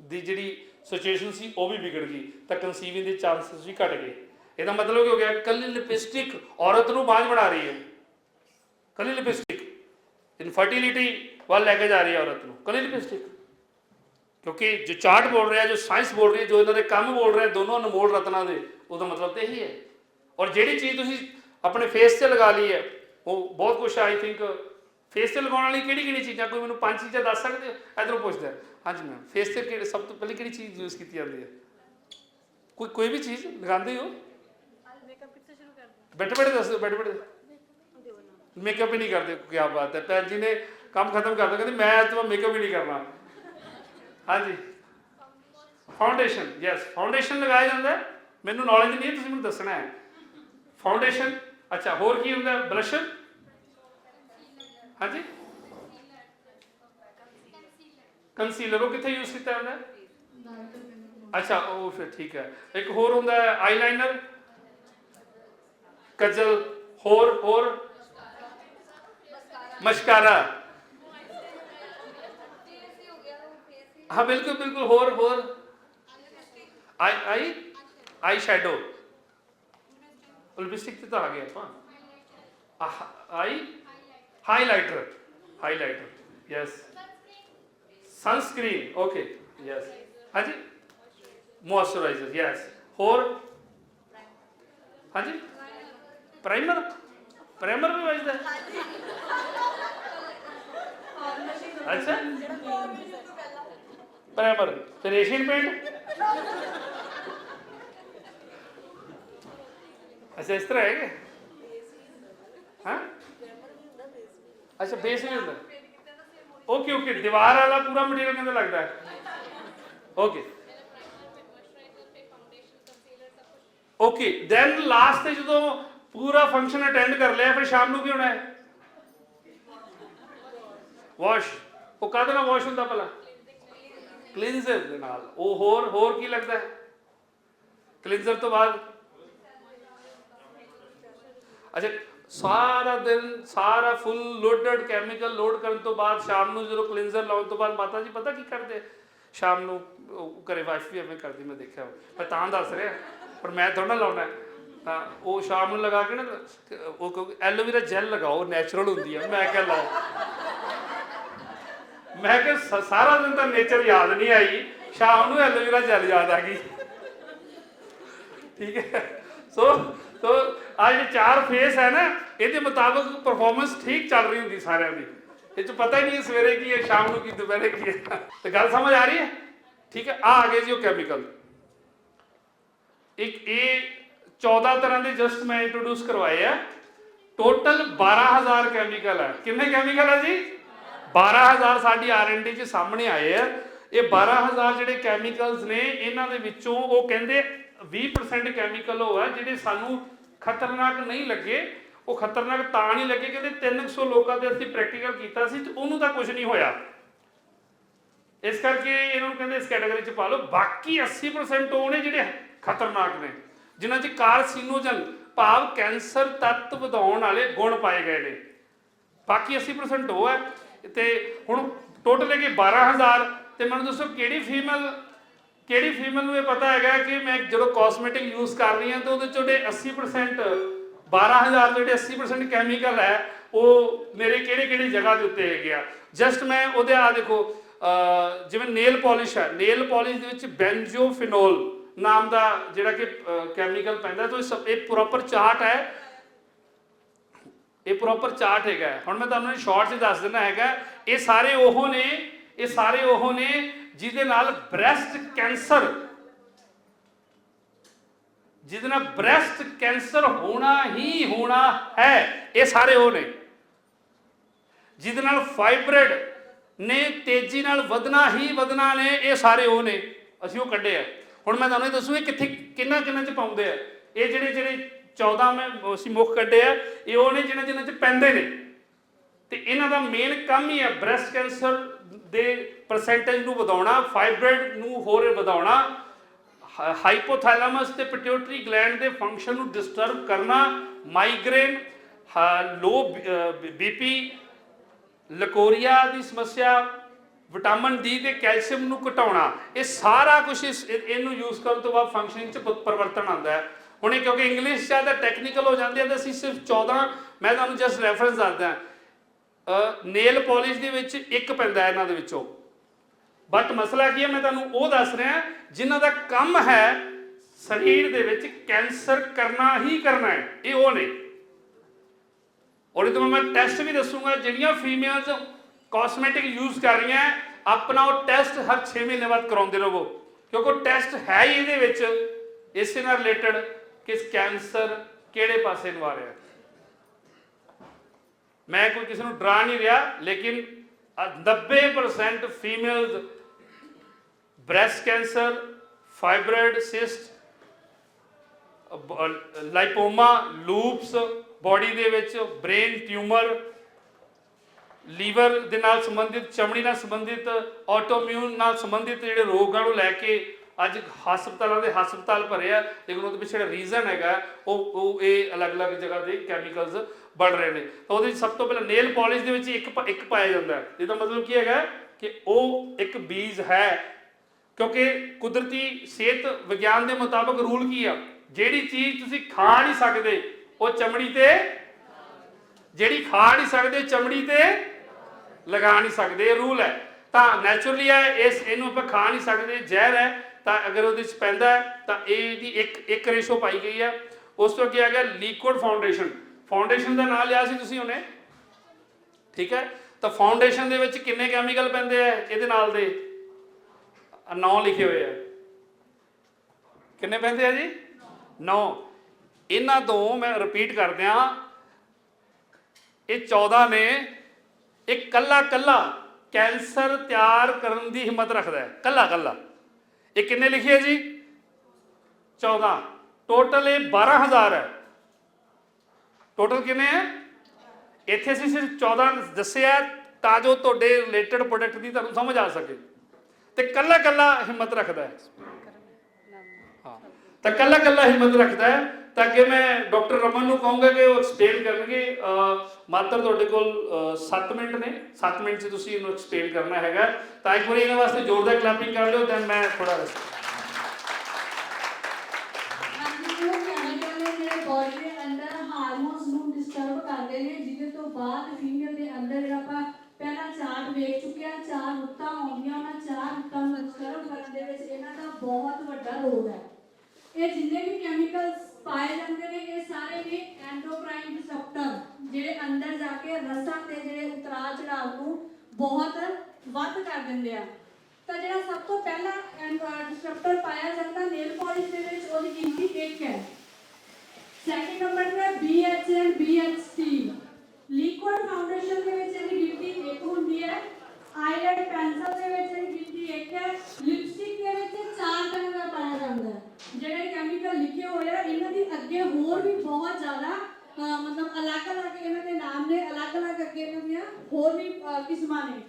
Speaker 1: ਦੀ ਜਿਹੜੀ ਸਿਚੁਏਸ਼ਨ ਸੀ ਉਹ ਵੀ ਵਿਗੜ ਗਈ, ਤਾਂ ਕਨਸੀਵਿੰਗ ਦੇ ਚਾਂਸਸ ਵੀ ਘਟ ਗਏ। ਇਹਦਾ ਮਤਲਬ ਕੀ ਹੋ ਗਿਆ, ਕੱਲੀ ਲਿਪਸਟਿਕ ਔਰਤ ਨੂੰ ਬਾਝ ਬਣਾ ਰਹੀ ਹੈ। ਕੱਲੀ ਲਿਪਸਟਿਕ ਇਨਫਰਟੀਲਿਟੀ ਵੱਲ ਲੈ ਕੇ ਜਾ ਰਹੀ ਹੈ ਔਰਤ ਨੂੰ, ਕੱਲੀ ਲਿਪਸਟਿਕ ਕਿਉਂਕਿ ਜੋ ਚਾਰਟ ਬੋਲ ਰਿਹਾ, ਜੋ ਸਾਇੰਸ ਬੋਲ ਰਹੀ ਹੈ ਜੋ ਇਹਨਾਂ ਦੇ ਕੰਮ ਬੋਲ ਰਿਹਾ, ਦੋਨੋਂ ਅਨਮੋਲ ਰਤਨਾਂ ਦੇ, ਉਹਦਾ ਮਤਲਬ ਤੇ ਇਹੀ ਹੈ। ਔਰ ਜਿਹੜੀ ਚੀਜ਼ ਤੁਸੀਂ ਆਪਣੇ ਫੇਸ ਤੇ ਲਗਾ ਲਈ ਹੈ ਉਹ ਬਹੁਤ ਕੁਝ ਆਈ ਥਿੰਕ ਫੇਸ ਤੇ ਲਗਾਉਣ ਵਾਲੀ ਕਿਹੜੀ ਕਿਹੜੀ ਚੀਜ਼ਾਂ ਕੋਈ ਮੈਨੂੰ ਪੰਜ ਚੀਜ਼ਾਂ ਦੱਸ ਸਕਦੇ ਹੋ? ਇਧਰੋਂ ਪੁੱਛਦਾ ਹਾਂਜੀ ਮੈਮ ਫੇਸ ਤੇ ਕਿਹੜੀ ਸਭ ਤੋਂ ਪਹਿਲੀ ਕਿਹੜੀ ਚੀਜ਼ ਯੂਜ਼ ਕੀਤੀ ਜਾਂਦੀ ਹੈ? ਕੋਈ ਕੋਈ ਵੀ ਚੀਜ਼ ਲਗਾਉਂਦੇ ਹੋ?
Speaker 2: ਮੇਕਅਪ ਕਿੱਥੇ ਸ਼ੁਰੂ ਕਰਦੇ
Speaker 1: ਬੈਠੇ ਬੈਠੇ ਦੱਸ ਦਿਓ ਬੈਠੇ ਬੈਠੇ। ਮੇਕਅਪ ਹੀ ਨਹੀਂ ਕਰਦੇ ਕੀ ਬਾਤ ਹੈ। ਭੈਣ ਜੀ ਨੇ ਕੰਮ ਖਤਮ ਕਰ ਦਿੱਤਾ ਕਹਿੰਦੇ ਮੈਂ ਅੱਜ ਤੋਂ ਮੇਕਅਪ ਹੀ ਨਹੀਂ ਕਰਨਾ। ਹਾਂਜੀ। ਫਾਊਂਡੇਸ਼ਨ ਯੈਸ ਫਾਊਂਡੇਸ਼ਨ ਲਗਾਇਆ ਜਾਂਦਾ। ਮੈਨੂੰ ਨੌਲੇਜ ਨਹੀਂ ਹੈ ਤੁਸੀਂ ਮੈਨੂੰ ਦੱਸਣਾ ਹੈ। ਫਾਊਂਡੇਸ਼ਨ ਅੱਛਾ, ਹੋਰ ਕੀ ਹੁੰਦਾ? ਬਲਸ਼ਰ ਹਾਂਜੀ? ਕੰਸੀਲਰ ਉਹ ਕਿੱਥੇ ਯੂਜ਼ ਕੀਤਾ ਜਾਂਦਾ ਅੱਛਾ, ਉਹ ਫਿਰ ਠੀਕ ਹੈ। ਇੱਕ ਹੋਰ ਹੁੰਦਾ ਹੈ ਆਈਲਾਈਨਰ ਕਜਲ ਹੋਰ ਹੋਰ? ਮਸ਼ਕਾਰਾ ਹਾਂ, ਬਿਲਕੁਲ ਬਿਲਕੁਲ, ਹੋਰ ਹੋਰ? ਆਈ ਆਈ ਆਈ ਸ਼ੈਡੋ ਲਿਪਸਟਿਕ ਤੇ ਤਾਂ ਆ ਗਏ ਆਪਾਂ। ਆਈ? Highlighter highlighter yes sunscreen okay yes ਹਾਂਜੀ। ਮੋਇਸਚਰਾਈਜ਼ਰ ਯੈਸ ਹੋਰ? ਹਾਂਜੀ। ਪ੍ਰਾਈਮਰ ਪ੍ਰਾਈਮਰ ਵੀ ਵਜਦਾ ਹੈ। ਅੱਛਾ। ਪ੍ਰਾਈਮਰ ਫਿਰ ਏਸ਼ੀਅਨ ਪੇਂਟ ਅੱਛਾ, ਇਸ ਤਰ੍ਹਾਂ ਹੈ ਕਿ ਹਾਂ? ਅੱਛਾ, ਬੇਸ ਵੀ ਹੁੰਦਾ। ਓਕੇ ਓਕੇ ਦੀਵਾਰ ਵਾਲਾ ਪੂਰਾ ਮਟੀਰੀਅਲ ਕਿੰਨਾ ਲੱਗਦਾ ਹੈ। ਓਕੇ ਓਕੇ ਦੈਨ ਲਾਸਟ ਤੇ ਜਦੋਂ ਪੂਰਾ ਫੰਕਸ਼ਨ ਅਟੈਂਡ ਕਰ ਲਿਆ, ਫਿਰ ਸ਼ਾਮ ਨੂੰ ਕੀ ਹੋਣਾ ਹੈ? ਵਾਸ਼ ਉਹ ਕਾਹਦੇ ਨਾਲ ਵਾਸ਼ ਹੁੰਦਾ ਭਲਾ? ਕਲੀਨਜ਼ਰ ਦੇ ਨਾਲ। ਉਹ ਹੋਰ ਹੋਰ ਕੀ ਲੱਗਦਾ ਹੈ? ਕਲੀਨਜ਼ਰ ਤੋਂ ਬਾਅਦ? ਅੱਛਾ, ਸਾਰਾ ਦਿਨ ਸਾਰਾ ਫੁੱਲ ਲੋਡਡ ਕੈਮੀਕਲ ਲੋਡ ਕਰਨ ਤੋਂ ਬਾਅਦ ਸ਼ਾਮ ਨੂੰ ਜਦੋਂ ਕਲੀਨਜ਼ਰ ਲਾਉਣ ਤੋਂ ਬਾਅਦ ਮਾਤਾ ਜੀ ਪਤਾ ਕੀ ਕਰਦੇ? ਸ਼ਾਮ ਨੂੰ ਉਹ ਘਰੇ ਵਾਈਫ ਵੀ ਐਵੇਂ ਕਰਦੀ, ਮੈਂ ਦੇਖਿਆ ਮੈਂ ਤਾਂ ਦੱਸ ਰਿਹਾ, ਪਰ ਮੈਂ ਥੋੜਾ ਲਾਉਣਾ। ਤਾਂ ਉਹ ਸ਼ਾਮ ਨੂੰ ਲਗਾ ਕੇ ਨਾ, ਉਹ ਕਹੂਗੀ, ਐਲੋਵੇਰਾ ਜੈਲ ਲਗਾਓ ਨੈਚੁਰਲ ਹੁੰਦੀ ਹੈ ਮੈਂ ਕਿਹਾ, ਲਾਓ। ਮੈਂ ਕਿਹਾ, ਸ- ਸਾਰਾ ਦਿਨ ਤਾਂ ਨੇਚਰ ਯਾਦ ਨਹੀਂ ਆਈ। ਸ਼ਾਮ ਨੂੰ ਐਲੋਵੇਰਾ ਜੈਲ ਯਾਦ ਆ ਗਈ। ਠੀਕ ਹੈ। ਸੋ ਸੋ ਆ ਜਿਹੜੇ ਚਾਰ ਫੇਸ ਹੈ ਨਾ, ਇਹਦੇ ਮੁਤਾਬਕ ਪਰਫਾਰਮੈਂਸ ਠੀਕ ਚੱਲ ਰਹੀ ਹੁੰਦੀ ਸਾਰਿਆਂ ਦੀ। ਇਹ ਚ ਪਤਾ ਹੀ ਨਹੀਂ ਸਵੇਰੇ ਕੀ ਹੈ, ਸ਼ਾਮ ਨੂੰ ਕੀ, ਦੁਪਹਿਰੇ ਕੀ ਹੈ। ਤੇ ਗੱਲ ਸਮਝ ਆ ਰਹੀ ਹੈ? ਠੀਕ ਹੈ, ਆ ਆ ਗਏ ਜੀ ਉਹ ਕੈਮੀਕਲ ਇੱਕ ਇਹ 14 ਤਰ੍ਹਾਂ ਦੇ ਜਸਟ ਮੈਂ ਇੰਟਰੋਡਿਊਸ ਕਰਵਾਏ ਆ। ਟੋਟਲ 12000 ਕੈਮੀਕਲ ਹੈ। ਕਿੰਨੇ ਕੈਮੀਕਲ ਹੈ ਜੀ? 12000 ਸਾਡੀ ਆਰ&ਡੀ ਚ ਸਾਹਮਣੇ ਆਏ ਆ। ਇਹ 12000 ਜਿਹੜੇ ਕੈਮੀਕਲਸ ਨੇ, ਇਹਨਾਂ ਦੇ ਵਿੱਚੋਂ ਉਹ ਕਹਿੰਦੇ 20% ਕੈਮੀਕਲ ਉਹ ਆ ਜਿਹੜੇ ਸਾਨੂੰ ਖਤਰਨਾਕ ਨਹੀਂ ਲੱਗੇ। ਉਹ ਖਤਰਨਾਕ ਤਾਂ ਨਹੀਂ ਲੱਗੇ ਕਹਿੰਦੇ 300 ਲੋਕਾਂ ਦੇ ਅਸੀਂ ਪ੍ਰੈਕਟੀਕਲ ਕੀਤਾ ਸੀ ਤੇ ਉਹਨੂੰ ਤਾਂ ਕੁਝ ਨਹੀਂ ਹੋਇਆ। ਇਸ ਕਰਕੇ ਇਹਨਾਂ ਨੂੰ ਕਹਿੰਦੇ ਇਸ ਕੈਟਾਗਰੀ ਚ ਪਾ ਲਓ। ਬਾਕੀ 80% ਉਹ ਨੇ ਜਿਹੜੇ ਖਤਰਨਾਕ ਨੇ, ਜਿਨ੍ਹਾਂ ਚ ਕਾਰਸਿਨੋਜਨ ਭਾਵ ਕੈਂਸਰ ਤੱਤ ਵਧਾਉਣ ਵਾਲੇ ਗੁਣ ਪਾਏ ਗਏ ਨੇ। ਬਾਕੀ 80% ਉਹ ਹੈ। ਤੇ ਹੁਣ ਟੋਟਲ ਹੈਗੇ 12000 ਤੇ ਮੈਨੂੰ ਦੱਸੋ ਕਿਹੜੀ ਫੀਮੇਲ ਕਿਹੜੀ ਫੀਮੇਲ ਨੂੰ ਇਹ ਪਤਾ ਹੈਗਾ ਕਿ ਮੈਂ ਜਦੋਂ ਕਾਸਮੈਟਿਕ ਯੂਜ਼ ਕਰ ਰਹੀ ਹਾਂ ਤਾਂ ਉਹਦੇ ਚੋਂ ਜਿਹੜੇ 80% 12000 ਜਿਹੜੇ 80% ਕੈਮੀਕਲ ਹੈ, ਉਹ ਮੇਰੇ ਕਿਹੜੇ ਕਿਹੜੇ ਜਗ੍ਹਾ ਦੇ ਉੱਤੇ ਹੈਗੇ ਆ। ਜਸਟ ਮੈਂ ਉਹਦੇ ਆ ਦੇਖੋ ਜਿਵੇਂ ਨੇਲ ਪਾਲਿਸ਼ ਹੈ। ਨੇਲ ਪਾਲਿਸ਼ ਦੇ ਵਿੱਚ ਬੈਂਜੋਫਿਨੋਲ ਨਾਮ ਦਾ ਜਿਹੜਾ ਕਿ ਕੈਮੀਕਲ ਪੈਂਦਾ ਤਾਂ ਇਹ ਪ੍ਰੋਪਰ ਚਾਰਟ ਹੈ। ਇਹ ਪ੍ਰੋਪਰ ਚਾਰਟ ਹੈਗਾ। ਹੁਣ ਮੈਂ ਤੁਹਾਨੂੰ ਸ਼ਾਰਟ 'ਚ ਦੱਸ ਦਿੰਦਾ ਹੈਗਾ, ਇਹ ਸਾਰੇ ਉਹ ਨੇ, ਇਹ ਸਾਰੇ ਉਹ ਨੇ ਜਿਹਦੇ ਨਾਲ ਬ੍ਰੈਸਟ ਕੈਂਸਰ, ਜਿਹਦੇ ਨਾਲ ਬ੍ਰੈਸਟ ਕੈਂਸਰ ਹੋਣਾ ਹੀ ਹੋਣਾ ਹੈ, ਇਹ ਸਾਰੇ ਉਹ ਨੇ। ਜਿਹਦੇ ਨਾਲ ਫਾਈਬਰਡ ਨੇ ਤੇਜ਼ੀ ਨਾਲ ਵਧਣਾ ਹੀ ਵਧਣਾ ਨੇ, ਇਹ ਸਾਰੇ ਉਹ ਨੇ। ਅਸੀਂ ਉਹ ਕੱਢੇ ਆ। ਹੁਣ ਮੈਂ ਤੁਹਾਨੂੰ ਇਹ ਦੱਸੂ ਇਹ ਕਿੱਥੇ ਕਿੰਨਾ ਕਿੰਨਾ ਚ ਪਾਉਂਦੇ ਆ। ਇਹ ਜਿਹੜੇ ਜਿਹੜੇ 14 ਮੈਂ ਅਸੀਂ ਮੁੱਖ ਕੱਢੇ ਆ, ਇਹ ਉਹ ਨੇ ਜਿਹਨਾਂ ਜਿਹਨਾਂ ਚ ਪੈਂਦੇ ਨੇ। ਤੇ ਇਹਨਾਂ ਦਾ ਮੇਨ ਕੰਮ ਹੀ ਹੈ ਬ੍ਰੈਸਟ ਕੈਂਸਰ ਦੇ ਪਰਸੈਂਟੇਜ ਨੂੰ ਵਧਾਉਣਾ ਫਾਈਬਰਡ ਨੂੰ ਹੋਰ ਵਧਾਉਣਾ ਹਾਈਪੋਥੈਲੈਮਸ ਤੇ ਪਿਟਿਊਟਰੀ ਗਲੈਂਡ ਦੇ ਫੰਕਸ਼ਨ ਨੂੰ ਡਿਸਟਰਬ ਕਰਨਾ ਮਾਈਗ੍ਰੇਨ ਲੋ ਬੀਪੀ ਲਕੋਰੀਆ ਦੀ ਸਮੱਸਿਆ ਵਿਟਾਮਿਨ ਡੀ ਤੇ ਕੈਲਸ਼ੀਅਮ ਨੂੰ ਘਟਾਉਣਾ, ਇਹ ਸਾਰਾ ਕੁਝ ਇਹਨੂੰ ਯੂਜ਼ ਕਰਨ ਤੋਂ ਬਾਅਦ ਫੰਕਸ਼ਨਿੰਗ ਚ ਪਰਿਵਰਤਨ ਆਉਂਦਾ ਹੈ। ਹੁਣ ਇਹ ਕਿਉਂਕਿ ਇੰਗਲਿਸ਼ ਜ਼ਿਆਦਾ ਟੈਕਨੀਕਲ ਹੋ ਜਾਂਦੀ ਹੈ ਤਾਂ ਅਸੀਂ ਸਿਰਫ 14 ਮੈਂ ਤੁਹਾਨੂੰ ਜਸਟ ਰੈਫਰੈਂਸ ਦੱਸਦਾ। ਨੇਲ ਪਾਲਿਸ਼ ਦੇ ਵਿੱਚ ਇੱਕ ਪੈਂਦਾ ਇਹਨਾਂ ਦੇ ਵਿੱਚੋਂ। ਬਟ ਮਸਲਾ ਕੀ ਹੈ, ਮੈਂ ਤੁਹਾਨੂੰ ਉਹ ਦੱਸ ਰਿਹਾ, ਜਿਨ੍ਹਾਂ ਦਾ ਕੰਮ ਹੈ ਸਰੀਰ ਦੇ ਵਿੱਚ ਕੈਂਸਰ ਕਰਨਾ ਹੀ ਕਰਨਾ ਹੈ, ਇਹ ਉਹ ਨੇ। ਔਰ ਇਹ ਤੋਂ ਮੈਂ ਟੈਸਟ ਵੀ ਦੱਸੂਗਾ, ਜਿਹੜੀਆਂ ਫੀਮੇਲਸ ਕਾਸਮੈਟਿਕ ਯੂਜ਼ ਕਰ ਰਹੀਆਂ, ਆਪਣਾ ਉਹ ਟੈਸਟ ਹਰ 6 ਮਹੀਨੇ ਬਾਅਦ ਕਰਾਉਂਦੇ ਰਹੋ। ਕਿਉਂਕਿ ਉਹ ਟੈਸਟ ਹੈ ਹੀ ਇਹਦੇ ਵਿੱਚ, ਇਸੇ ਨਾਲ ਰਿਲੇਟਡ ਕਿ ਕੈਂਸਰ ਕਿਹੜੇ ਪਾਸੇ ਨੂੰ ਆ ਰਿਹਾ। ਮੈਂ ਕੋਈ ਕਿਸੇ ਨੂੰ ਡਰਾ ਨਹੀਂ ਰਿਹਾ, ਲੇਕਿਨ 90% females breast cancer fibroid cyst lipoma lupus body ਦੇ ਵਿੱਚ ਬ੍ਰੇਨ ਟਿਊਮਰ ਲੀਵਰ ਦੇ ਨਾਲ ਸੰਬੰਧਿਤ, ਚਮੜੀ ਨਾਲ ਸੰਬੰਧਿਤ ਆਟੋਮਿਊਨ ਨਾਲ ਸੰਬੰਧਿਤ ਜਿਹੜੇ ਰੋਗਾਂ ਨੂੰ ਲੈ ਕੇ ਅੱਜ ਹਸਪਤਾਲਾਂ ਦੇ ਹਸਪਤਾਲ ਭਰੇ ਆ, ਲੇਕਿਨ ਉਹਦੇ ਪਿੱਛੇ ਜਿਹੜਾ ਰੀਜ਼ਨ ਹੈਗਾ, ਉਹ ਉਹ ਇਹ ਅਲੱਗ-ਅਲੱਗ ਜਗ੍ਹਾ ਦੇ ਕੈਮੀਕਲਸ ਬਣ ਰਹੇ ਨੇ। ਤਾਂ ਉਹਦੇ ਵਿੱਚ ਸਭ ਤੋਂ ਪਹਿਲਾਂ ਨੇਲ ਪਾਲਿਸ਼ ਦੇ ਵਿੱਚ ਇੱਕ ਇੱਕ ਪਾਇਆ ਜਾਂਦਾ ਇਹਦਾ ਮਤਲਬ ਕੀ ਹੈਗਾ ਕਿ ਉਹ ਇੱਕ ਬੀਜ ਹੈ, ਕਿਉਂਕਿ ਕੁਦਰਤੀ ਸਿਹਤ ਵਿਗਿਆਨ ਦੇ ਮੁਤਾਬਕ ਰੂਲ ਕੀ ਆ? ਜਿਹੜੀ ਚੀਜ਼ ਤੁਸੀਂ ਖਾ ਨਹੀਂ ਸਕਦੇ, ਉਹ ਚਮੜੀ ਤੇ ਜਿਹੜੀ ਖਾ ਨਹੀਂ ਸਕਦੇ, ਚਮੜੀ ਤੇ ਲਗਾ ਨਹੀਂ ਸਕਦੇ, ਇਹ ਰੂਲ ਹੈ। ਤਾਂ ਨੈਚੁਰਲੀ ਹੈ, ਇਸ, ਇਹਨੂੰ ਆਪਾਂ ਖਾ ਨਹੀਂ ਸਕਦੇ, ਜ਼ਹਿਰ ਹੈ। ਤਾਂ ਅਗਰ ਉਹਦੇ ਵਿੱਚ ਪੈਂਦਾ ਹੈ, ਤਾਂ ਇਹਦੀ ਇੱਕ ਇੱਕ ਰੇਸ਼ੋ ਪਾਈ ਗਈ ਹੈ। ਉਸ ਤੋਂ ਅੱਗੇ ਆ ਗਿਆ ਲਿਕੁਇਡ ਫਾਊਂਡੇਸ਼ਨ। ਫਾਊਂਡੇਸ਼ਨ ਦਾ ਨਾਮ ਲਿਆ ਸੀ ਤੁਸੀਂ ਉਹਨੇ? ਠੀਕ ਹੈ? ਤਾਂ ਫਾਊਂਡੇਸ਼ਨ ਦੇ ਵਿੱਚ ਕਿੰਨੇ ਕੈਮੀਕਲ ਪੈਂਦੇ ਆ? ਇਹਦੇ ਨਾਲ ਦੇ। ਨੌ ਲਿਖੇ ਹੋਏ ਆ। ਕਿੰਨੇ ਪੈਂਦੇ ਆ ਜੀ? ਨੌ। ਇਹਨਾਂ ਤੋਂ ਮੈਂ ਰਿਪੀਟ ਕਰ ਦਿਆਂ ਇਹ 14 ਨੇ। ਇਹ ਕੱਲਾ ਕੱਲਾ ਕੈਂਸਰ ਤਿਆਰ ਕਰਨ ਦੀ ਹਿੰਮਤ ਰੱਖਦਾ ਹੈ। ਕੱਲਾ ਕੱਲਾ ਇਹ ਕਿੰਨੇ ਲਿਖੇ ਹੈ ਜੀ? 14 ਟੋਟਲ ਇਹ 12000 ਹੈ। ਟੋਟਲ ਕਿੰਨੇ ਹੈ? ਇੱਥੇ ਅਸੀਂ ਸਿਰਫ 14 ਦੱਸਿਆ ਤਾਂ ਜੋ ਤੁਹਾਡੇ ਰਿਲੇਟਡ ਪ੍ਰੋਡਕਟ ਦੀ ਤੁਹਾਨੂੰ ਸਮਝ ਆ ਸਕੇ। ਤੇ ਕੱਲਾ ਕੱਲਾ ਹਿੰਮਤ ਰੱਖਦਾ ਹੈ। ਹਾਂ। ਤਾਂ ਕੱਲਾ ਕੱਲਾ ਹਿੰਮਤ ਰੱਖਦਾ ਹੈ। ਤਾਂ ਕਿ ਮੈਂ ਡਾਕਟਰ ਰਮਨ ਨੂੰ ਕਹੂੰਗਾ ਕਿ ਉਹ ਐਕਸਪਲੇਨ ਕਰਨਗੇ। ਅਹ, ਮਾਤਰ ਤੁਹਾਡੇ ਕੋਲ 7 ਮਿੰਟ ਨੇ। 7 ਮਿੰਟ 'ਚ ਤੁਸੀਂ ਇਹਨੂੰ ਐਕਸਪਲੇਨ ਕਰਨਾ ਹੈਗਾ। ਤਾਂ ਇੱਕ ਵਾਰੀ ਇਹਨਾਂ ਵਾਸਤੇ ਜ਼ੋਰਦਾਰ ਕਲੈਪਿੰਗ ਕਰ ਲਿਓ ਦੈਨ ਮੈਂ ਥੋੜਾ
Speaker 3: ਹਾਂਜੀ ਉਹ ਕੈਮੀਕਲ ਨੇ ਜਿਹੜੇ ਬੋਡੀ ਦੇ ਅੰਦਰ ਹਾਰਮੋਨਸ ਨੂੰ ਡਿਸਟਰਬ ਕਰਦੇ ਨੇ ਜਿਹਦੇ ਤੋਂ ਬਾਅਦ ਫੀਮੇਲ ਦੇ ਅੰਦਰ ਜਿਹੜਾ ਆਪਾਂ ਪਹਿਲਾਂ ਚਾਰਟ ਵੇਖ ਚੁੱਕੇ ਆ ਚਾਰ ਰੁੱਤਾਂ ਆਉਂਦੀਆਂ ਉਹਨਾਂ ਚਾਰ ਰੁੱਤਾਂ ਨੂੰ ਡਿਸਟਰਬ ਕਰਨ ਦੇ ਵਿੱਚ ਇਹਨਾਂ ਦਾ ਬਹੁਤ ਵੱਡਾ ਰੋਲ ਹੈ। ਇਹ ਜਿੰਨੇ ਵੀ ਕੈਮੀਕਲਸ ਪਾਏ ਜਾਂਦੇ ਨੇ, ਇਹ ਸਾਰੇ ਨੇ ਐਂਡੋਕ੍ਰਾਈਨ ਡਿਸਰਪਟਰ ਜਿਹੜੇ ਅੰਦਰ ਜਾ ਕੇ ਰਸਾਂ ਤੇ ਜਿਹੜੇ ਉਤਰਾਅ ਚੜਾਅ ਨੂੰ ਬਹੁਤ ਵੱਧ ਕਰ ਦਿੰਦੇ ਆ। ਤਾਂ ਜਿਹੜਾ ਸਭ ਤੋਂ ਪਹਿਲਾ ਡਿਸਰਪਟਰ ਪਾਇਆ ਜਾਂਦਾ ਨੇਲ ਪਾਲਿਸ਼ ਦੇ ਵਿੱਚ, ਉਹਦੀ ਗਿਣਤੀ 1 ਹੈ। ਸੈਕਿੰਡ ਨੰਬਰ ਤੇ BH and BHC liquid foundation ਦੇ ਵਿੱਚ ਇਹਦੀ ਗਿਣਤੀ 1 ਹੁੰਦੀ ਹੈ। ਆਈਲਾਈਟ ਪੈਨਸਲ ਦੇ ਵਿੱਚ ਗਿਣਤੀ 1 ਹੈ ਲਿਪਸਟਿਕ ਦੇ ਵਿੱਚ ਚਾਰ ਤਰ੍ਹਾਂ ਦਾ ਪਾਇਆ ਜਾਂਦਾ ਹੈ। ਜਿਹੜੇ ਕੈਮੀਕਲ ਲਿਖੇ ਹੋਏ ਆ, ਇਹਨਾਂ ਦੀ ਅੱਗੇ ਹੋਰ ਵੀ ਬਹੁਤ ਜ਼ਿਆਦਾ ਮਤਲਬ ਅਲੱਗ-ਅਲੱਗ ਇਹਨਾਂ ਦੇ ਨਾਮ ਨੇ, ਅਲੱਗ-ਅਲੱਗ ਅੱਗੇ ਇਹਨਾਂ ਦੀਆਂ ਹੋਰ ਵੀ ਕਿਸਮਾਂ ਨੇ।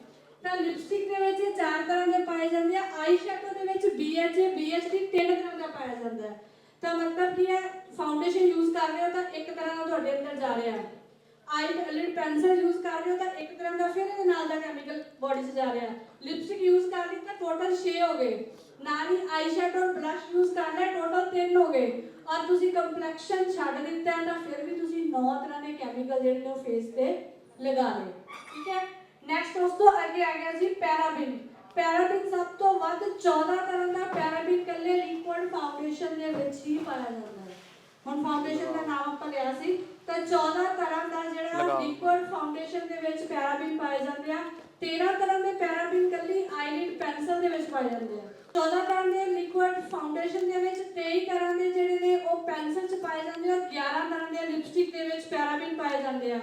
Speaker 3: ਤਾਂ ਲਿਪਸਟਿਕ ਦੇ ਵਿੱਚ ਚਾਰ ਤਰ੍ਹਾਂ ਦੇ ਪਾਏ ਜਾਂਦੇ ਆ ਆਈ ਸ਼ੈਡੋ ਦੇ ਵਿੱਚ BH BHD ਤਿੰਨ ਤਰ੍ਹਾਂ ਦਾ ਪਾਇਆ ਜਾਂਦਾ ਹੈ। ਤਾਂ ਮਤਲਬ ਕੀ ਹੈ ਫਾਊਂਡੇਸ਼ਨ ਯੂਜ਼ ਕਰ ਰਹੇ ਹੋ ਤਾਂ ਇੱਕ ਤਰ੍ਹਾਂ ਦਾ ਤੁਹਾਡੇ ਅੰਦਰ ਜਾ ਰਿਹਾ ਹੈ। ਆਈ ਪੈਨਸਲ ਯੂਜ਼ ਕਰ ਰਹੇ ਹੋ ਤਾਂ ਇੱਕ ਤਰ੍ਹਾਂ ਦਾ ਫਿਰ ਇਹਦੇ ਨਾਲ ਦਾ ਕੈਮੀਕਲ ਬੋਡੀ 'ਚ ਜਾ ਰਿਹਾ ਲਿਪਸਟਿਕ ਯੂਜ਼ ਕਰ ਲਈ ਤਾਂ ਟੋਟਲ 6 ਹੋ ਗਏ। ਨਾਲ ਹੀ ਆਈ ਔਰ ਬਲਸ਼ ਯੂਜ਼ ਕਰ ਲਿਆ ਟੋਟਲ 3 ਹੋ ਗਏ। ਔਰ ਤੁਸੀਂ ਕੰਪਲੈਕਸ਼ਨ ਛੱਡ ਦਿੱਤਾ ਤਾਂ ਫਿਰ ਵੀ ਤੁਸੀਂ 9 ਤਰ੍ਹਾਂ ਦੇ ਕੈਮੀਕਲ ਜਿਹੜੇ ਨੇ ਉਹ ਫੇਸ ਤੇ ਲਗਾ ਰਹੇ ਠੀਕ ਹੈ? ਨੈਕਸਟ ਉਸ ਤੋਂ ਅੱਗੇ ਆ ਗਿਆ ਜੀ ਪੈਰਾਬਿਨ ਪੈਰਾਬਿਨ ਸਭ ਤੋਂ ਵੱਧ 14 ਤਰ੍ਹਾਂ ਦਾ ਪੈਰਾਬਿਨ ਕੱਲੇ ਲਿਕੁਇਡ ਫਾਊਂਡੇਸ਼ਨ ਦੇ ਵਿੱਚ ਹੀ ਪਾਇਆ ਜਾਂਦਾ ਹੈ। ਹੁਣ ਫਾਊਂਡੇਸ਼ਨ ਦਾ ਨਾਮ ਆਪਾਂ ਲਿਆ ਸੀ ਤਾਂ 14 ਤਰ੍ਹਾਂ ਦਾ ਜਿਹੜਾ। ਲਿਕੁਇਡ ਫਾਊਂਡੇਸ਼ਨ ਦੇ ਵਿੱਚ ਪੈਰਾਬਿਨ ਪਾਏ ਜਾਂਦੇ ਆ। 13 ਤਰ੍ਹਾਂ ਦੇ ਪੈਰਾਬਿਨ ਕੱਲੀ ਆਈਲਿਡ ਪੈਨਸਲ ਦੇ ਵਿੱਚ ਪਾਏ ਜਾਂਦੇ ਆ। 14 ਤਰ੍ਹਾਂ ਦੇ ਲਿਕੁਇਡ ਫਾਊਂਡੇਸ਼ਨ ਦੇ ਵਿੱਚ 23 ਤਰ੍ਹਾਂ ਦੇ ਜਿਹੜੇ ਨੇ ਉਹ ਪੈਨਸਲ ਚ ਪਾਏ ਜਾਂਦੇ ਆ। ਔਰ 11 ਤਰ੍ਹਾਂ ਦੇ ਲਿਪਸਟਿਕ ਦੇ ਵਿੱਚ ਪੈਰਾਬਿਨ ਪਾਏ ਜਾਂਦੇ ਆ।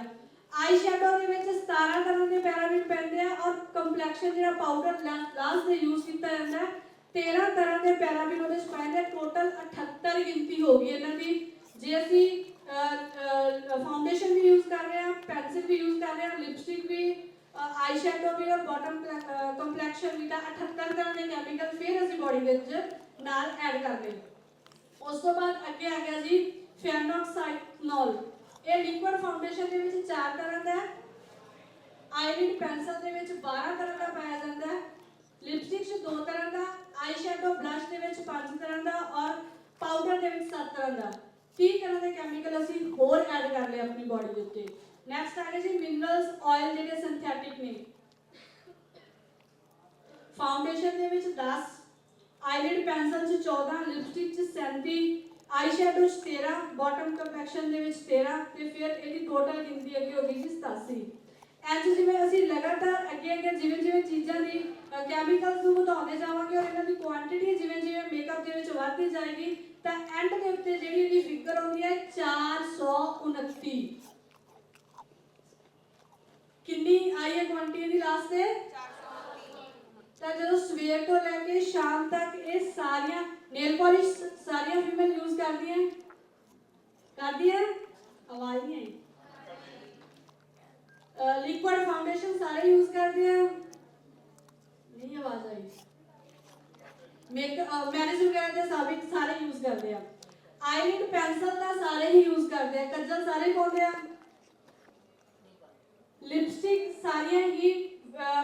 Speaker 3: ਆਈ ਸ਼ੈਡੋ ਦੇ ਵਿੱਚ 17 ਤਰ੍ਹਾਂ ਦੇ ਪੈਰਾਬਿਨ ਪੈਂਦੇ ਆ ਔਰ ਕੰਪਲੈਕਸ਼ਨ ਜਿਹੜਾ ਪਾਊਡਰ ਲਾਸਟ ਦੇ ਯੂਜ਼ ਕੀਤਾ ਜਾਂਦਾ ਹੈ। 13 ਤਰ੍ਹਾਂ ਦੇ ਪੈਰਾਬਿਨ ਉਹਦੇ ਵਿੱਚ ਪਾਏ ਟੋਟਲ 78 ਗਿਣਤੀ ਹੋ ਗਈ ਇਹਨਾਂ ਦੀ। ਜੇ ਅਸੀਂ ਫਾਊਂਡੇਸ਼ਨ ਵੀ ਯੂਜ਼ ਕਰ ਰਹੇ ਹਾਂ ਪੈਨਸਿਲ ਵੀ ਯੂਜ਼ ਕਰ ਰਹੇ ਹਾਂ ਲਿਪਸਟਿਕ ਵੀ ਆਈ ਸ਼ੈਡੋ ਵੀ ਔਰ ਬਾਟਮ ਕੰਪਲੈਕਸ਼ਨ ਵੀ ਤਾਂ 78 ਤਰ੍ਹਾਂ ਦੇ ਕੈਮੀਕਲ ਫਿਰ ਅਸੀਂ ਬੋਡੀ ਵਿੱਚ ਨਾਲ ਐਡ ਕਰਦੇ ਹਾਂ। ਉਸ ਤੋਂ ਬਾਅਦ ਅੱਗੇ ਆ ਗਿਆ ਜੀ ਫੈਨੋਕਸਾਈਨੋਲ ਇਹ ਲਿਕੁਇਡ ਫਾਊਂਡੇਸ਼ਨ ਦੇ ਵਿੱਚ ਚਾਰ ਤਰ੍ਹਾਂ ਦਾ ਹੈ। ਆਈਲਿਡ ਪੈਨਸਲ ਦੇ ਵਿੱਚ 12 ਤਰ੍ਹਾਂ ਦਾ ਪਾਇਆ ਜਾਂਦਾ ਹੈ। ਲਿਪਸਟਿਕ 'ਚ ਦੋ ਤਰ੍ਹਾਂ ਦਾ ਆਈ ਸ਼ੈਡੋ ਬਲਸ਼ ਦੇ ਵਿੱਚ ਪੰਜ ਤਰ੍ਹਾਂ ਦਾ ਔਰ ਪਾਊਡਰ ਦੇ ਵਿੱਚ ਸੱਤ ਤਰ੍ਹਾਂ ਦਾ। ਠੀਕ ਤਰ੍ਹਾਂ ਦੇ ਕੈਮੀਕਲ ਅਸੀਂ ਹੋਰ ਐਡ ਕਰ ਲਏ ਆਪਣੀ ਬਾਡੀ ਦੇ ਉੱਤੇ। ਨੈਕਸਟ ਆ ਗਿਆ ਜੀ ਮਿਨਰਲਸ ਆਇਲ ਜਿਹੜੇ ਸਿੰਥੈਟਿਕ ਨੇ। ਫਾਊਂਡੇਸ਼ਨ ਦੇ ਵਿੱਚ 10 ਆਈਲਿਡ ਪੈਨਸਲ 'ਚ 14 ਲਿਪਸਟਿਕ 'ਚ 37 ਆਈ ਸ਼ੈਡੋ 'ਚ 13 ਬਾਟਮ ਕੰਪੈਕਸ਼ਨ ਦੇ ਵਿੱਚ 13 ਤੇ ਫਿਰ ਇਹਦੀ ਟੋਟਲ ਗਿਣਤੀ ਅੱਗੇ ਹੋ ਗਈ ਜੀ 87 ਐਂਜ ਜਿਵੇਂ ਅਸੀਂ ਲਗਾਤਾਰ ਅੱਗੇ ਅੱਗੇ ਜਿਵੇਂ ਜਿਵੇਂ ਚੀਜ਼ਾਂ ਦੀ ਕੈਮੀਕਲਸ ਨੂੰ ਵਧਾਉਂਦੇ ਜਾਵਾਂਗੇ ਔਰ ਇਹਨਾਂ ਦੀ ਕੁਆਂਟੀਟੀ ਜਿਵੇਂ ਜਿਵੇਂ ਮੇਕਅਪ ਦੇ ਵਿੱਚ ਵੱਧਦੀ ਜਾਏਗੀ, ਤਾਂ ਐਂਡ ਦੇ ਉੱਤੇ ਜਿਹੜੀ ਇਹਦੀ ਫਿਗਰ ਆਉਂਦੀ ਹੈ 429 ਕਿੰਨੀ ਆਈ ਹੈ ਕੁਆਂਟੀਟੀ ਇਹਦੀ ਲਾਸਟ ਤੇ? ਤਾਂ ਜਦੋਂ ਸਵੇਰ ਤੋਂ ਲੈ ਕੇ ਸ਼ਾਮ ਤੱਕ ਇਹ ਸਾਰੀਆਂ ਨੇਲ ਪਾਲਿਸ਼ ਸਾਰੀਆਂ ਫੀਮੇਲ ਯੂਜ਼ ਕਰਦੀਆਂ? ਕਰਦੀਆਂ? ਆਵਾਜ਼ ਨਹੀਂ ਆਈ। ਲਿਕੁਇਡ ਫਾਊਂਡੇਸ਼ਨ ਸਾਰੇ ਯੂਜ਼ ਕਰਦੇ ਆ ਨਹੀਂ, ਆਵਾਜ਼ ਆਈ। ਮੇਕ ਮੈਰਿਜ ਵਗੈਰਾ ਦੇ ਸਾਬਿਕ ਸਾਰੇ ਯੂਜ਼ ਕਰਦੇ ਆ। ਆਈਲਿਡ ਪੈਨਸਲ ਦਾ ਸਾਰੇ ਹੀ ਯੂਜ਼ ਕਰਦੇ ਆ ਕੱਜਲ ਸਾਰੇ ਪਾਉਂਦੇ ਆ। ਲਿਪਸਟਿਕ ਸਾਰੀਆਂ ਹੀ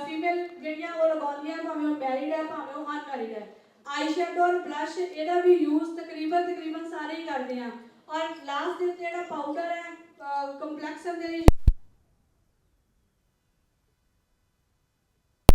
Speaker 3: ਫੀਮੇਲ ਜਿਹੜੀਆਂ ਉਹ ਲਗਾਉਂਦੀਆਂ, ਭਾਵੇਂ ਉਹ ਮੈਰਿਡ ਹੈ ਭਾਵੇਂ ਉਹ ਅਨਮੈਰਿਡ ਹੈ ਆਈ ਔਰ ਬਲਸ਼ ਇਹਦਾ ਵੀ ਯੂਜ਼ ਤਕਰੀਬਨ ਤਕਰੀਬਨ ਸਾਰੇ ਹੀ ਕਰਦੇ ਆ। ਔਰ ਲਾਸਟ ਦੇ ਜਿਹੜਾ ਪਾਊਡਰ ਹੈ ਕੰਪਲੈਕਸ਼ਨ ਦੇ ਲਈ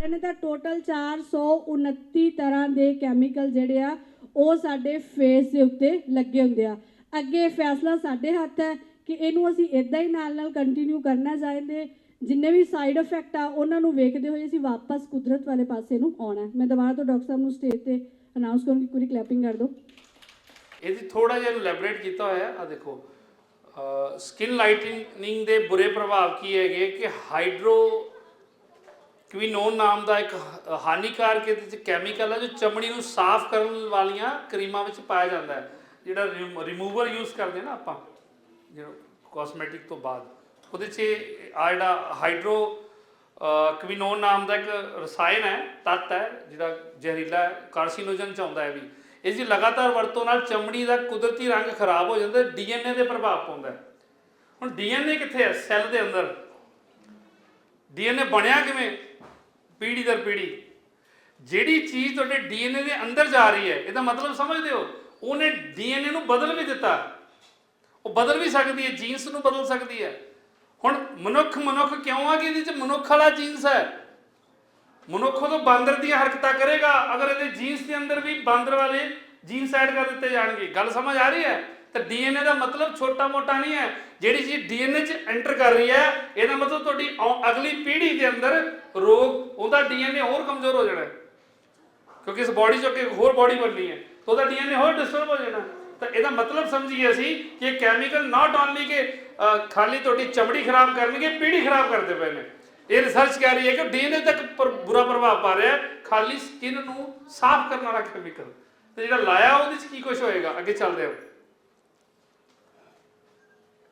Speaker 3: ਇਹਨਾਂ ਦਾ ਟੋਟਲ 429 ਤਰ੍ਹਾਂ ਦੇ ਕੈਮੀਕਲ ਜਿਹੜੇ ਆ, ਉਹ ਸਾਡੇ ਫੇਸ ਦੇ ਉੱਤੇ ਲੱਗੇ ਹੁੰਦੇ ਆ। ਅੱਗੇ ਫੈਸਲਾ ਸਾਡੇ ਹੱਥ ਹੈ ਕਿ ਇਹਨੂੰ ਅਸੀਂ ਇਦਾਂ ਹੀ ਨਾਲ ਨਾਲ ਕੰਟੀਨਿਊ ਕਰਨਾ ਚਾਹੀਦੇ। ਜਿੰਨੇ ਵੀ ਸਾਈਡ ਇਫੈਕਟ ਆ, ਉਹਨਾਂ ਨੂੰ ਵੇਖਦੇ ਹੋਏ ਅਸੀਂ ਵਾਪਸ ਕੁਦਰਤ ਵਾਲੇ ਪਾਸੇ ਨੂੰ ਆਉਣਾ ਮੈਂ ਦੁਬਾਰਾ ਤੋਂ ਡਾਕਟਰ ਸਾਹਿਬ ਨੂੰ ਸਟੇਜ ਤੇ ਅਨਾਉਂਸ ਕਰੂੰਗੀ ਪੂਰੀ ਕਲੈਪਿੰਗ ਕਰ ਦਿਓ
Speaker 1: ਇਹਦੀ ਥੋੜਾ ਜਿਹਾ ਇਲੈਬੋਰੇਟ ਕੀਤਾ ਹੋਇਆ ਆ ਦੇਖੋ ਸਕਿਨ ਲਾਈਟਨਿੰਗ ਦੇ ਬੁਰੇ ਪ੍ਰਭਾਵ ਕੀ ਹੈਗੇ ਕਿ ਹਾਈਡਰੋ ਕੁਇਨੋਨ ਨਾਮ ਦਾ ਇੱਕ ਹਾਨੀਕਾਰਕ ਇਹਦੇ ਵਿੱਚ ਕੈਮੀਕਲ ਹੈ ਜੋ ਚਮੜੀ ਨੂੰ ਸਾਫ਼ ਕਰਨ ਵਾਲੀਆਂ ਕਰੀਮਾਂ ਵਿੱਚ ਪਾਇਆ ਜਾਂਦਾ ਹੈ। ਜਿਹੜਾ ਰਿਮੂਵਰ ਯੂਜ਼ ਕਰਦੇ ਨਾ ਆਪਾਂ, ਜਿਹੜਾ ਕਾਸਮੈਟਿਕ ਤੋਂ ਬਾਅਦ। ਉਹਦੇ 'ਚ ਆ ਜਿਹੜਾ ਹਾਈਡਰੋ ਕਵਿਨੋਨ ਨਾਮ ਦਾ ਇੱਕ ਰਸਾਇਣ ਹੈ, ਤੱਤ ਹੈ, ਜਿਹੜਾ ਜ਼ਹਿਰੀਲਾ ਕਾਰਸੀਨੋਜਨ ਚ ਆਉਂਦਾ ਹੈ ਵੀ। ਇਸ ਦੀ ਲਗਾਤਾਰ ਵਰਤੋਂ ਨਾਲ ਚਮੜੀ ਦਾ ਕੁਦਰਤੀ ਰੰਗ ਖਰਾਬ ਹੋ ਜਾਂਦਾ, ਡੀਐਨਏ ਦੇ ਪ੍ਰਭਾਵ ਪਾਉਂਦਾ ਹੈ। ਹੁਣ ਡੀਐਨਏ ਕਿੱਥੇ ਹੈ? ਸੈੱਲ ਦੇ ਅੰਦਰ। ਡੀਐਨਏ ਬਣਿਆ ਕਿਵੇਂ? ਪੀੜੀ ਦਰ ਪੀੜੀ। ਜਿਹੜੀ ਚੀਜ਼ ਤੁਹਾਡੇ ਡੀਐਨਏ ਦੇ ਅੰਦਰ ਜਾ ਰਹੀ ਹੈ, ਇਹਦਾ ਮਤਲਬ ਸਮਝਦੇ ਹੋ? ਉਹਨੇ ਡੀਐਨਏ ਨੂੰ ਬਦਲ ਵੀ ਦਿੱਤਾ। ਉਹ ਬਦਲ ਵੀ ਸਕਦੀ ਹੈ ਜੀਨਸ ਨੂੰ ਬਦਲ ਸਕਦੀ ਹੈ। ਹੁਣ ਮਨੁੱਖ ਮਨੁੱਖ ਕਿਉਂ ਆ ਕਿ ਇਹਦੇ ਚ ਮਨੁੱਖ ਵਾਲਾ ਜੀਨਸ ਹੈ? ਮਨੁੱਖ ਤੋਂ ਬਾਂਦਰ ਦੀਆਂ ਹਰਕਤਾਂ ਕਰੇਗਾ, ਅਗਰ ਇਹਦੇ ਜੀਨਸ ਦੇ ਅੰਦਰ ਵੀ ਬਾਂਦਰ ਵਾਲੇ ਜੀਨਸ ਐਡ ਕਰ ਦਿੱਤੇ ਜਾਣਗੇ। ਗੱਲ ਸਮਝ ਆ ਰਹੀ ਹੈ? ਤਾਂ ਡੀਐਨਏ ਦਾ ਮਤਲਬ ਛੋਟਾ ਮੋਟਾ ਨਹੀਂ ਹੈ। ਜਿਹੜੀ ਚੀਜ਼ ਡੀਐਨਏ 'ਚ ਐਂਟਰ ਕਰ ਰਹੀ ਹੈ, ਇਹਦਾ ਮਤਲਬ ਤੁਹਾਡੀ ਅਗਲੀ ਪੀੜ੍ਹੀ ਦੇ ਅੰਦਰ ਰੋਗ, ਉਹਦਾ ਡੀਐਨਏ ਹੋਰ ਕਮਜ਼ੋਰ ਹੋ ਜਾਣਾ ਕਿਉਂਕਿ ਇਸ ਬਾਡੀ ਚੋਂ ਇੱਕ ਹੋਰ ਬਾਡੀ ਬਣਨੀ ਹੈ। ਤਾਂ ਉਹਦਾ ਡੀਐਨਏ ਹੋਰ ਡਿਸਟਰਬ ਹੋ ਜਾਣਾ। ਤਾਂ ਇਹਦਾ ਮਤਲਬ ਸਮਝੀਏ ਅਸੀਂ ਕਿ ਇਹ ਕੈਮੀਕਲ ਨਾਟ ਓਨਲੀ ਕਿ ਖਾਲੀ ਤੁਹਾਡੀ ਚਮੜੀ ਖਰਾਬ ਕਰਨਗੇ, ਪੀੜੀ ਖਰਾਬ ਕਰਦੇ ਪਏ ਨੇ। ਇਹ ਰਿਸਰਚ ਕਹਿ ਰਹੀ ਹੈ ਕਿ ਡੀਐਨਏ ਤੱਕ ਪਰ- ਬੁਰਾ ਪ੍ਰਭਾਵ ਪਾ ਰਿਹਾ ਖਾਲੀ ਸਕਿਨ ਨੂੰ ਸਾਫ਼ ਕਰਨ ਵਾਲਾ ਕੈਮੀਕਲ ਤੇ ਜਿਹੜਾ ਲਾਇਆ, ਉਹਦੇ ਚ ਕੀ ਕੁਝ ਹੋਏਗਾ? ਅੱਗੇ ਚੱਲਦੇ ਹਾਂ।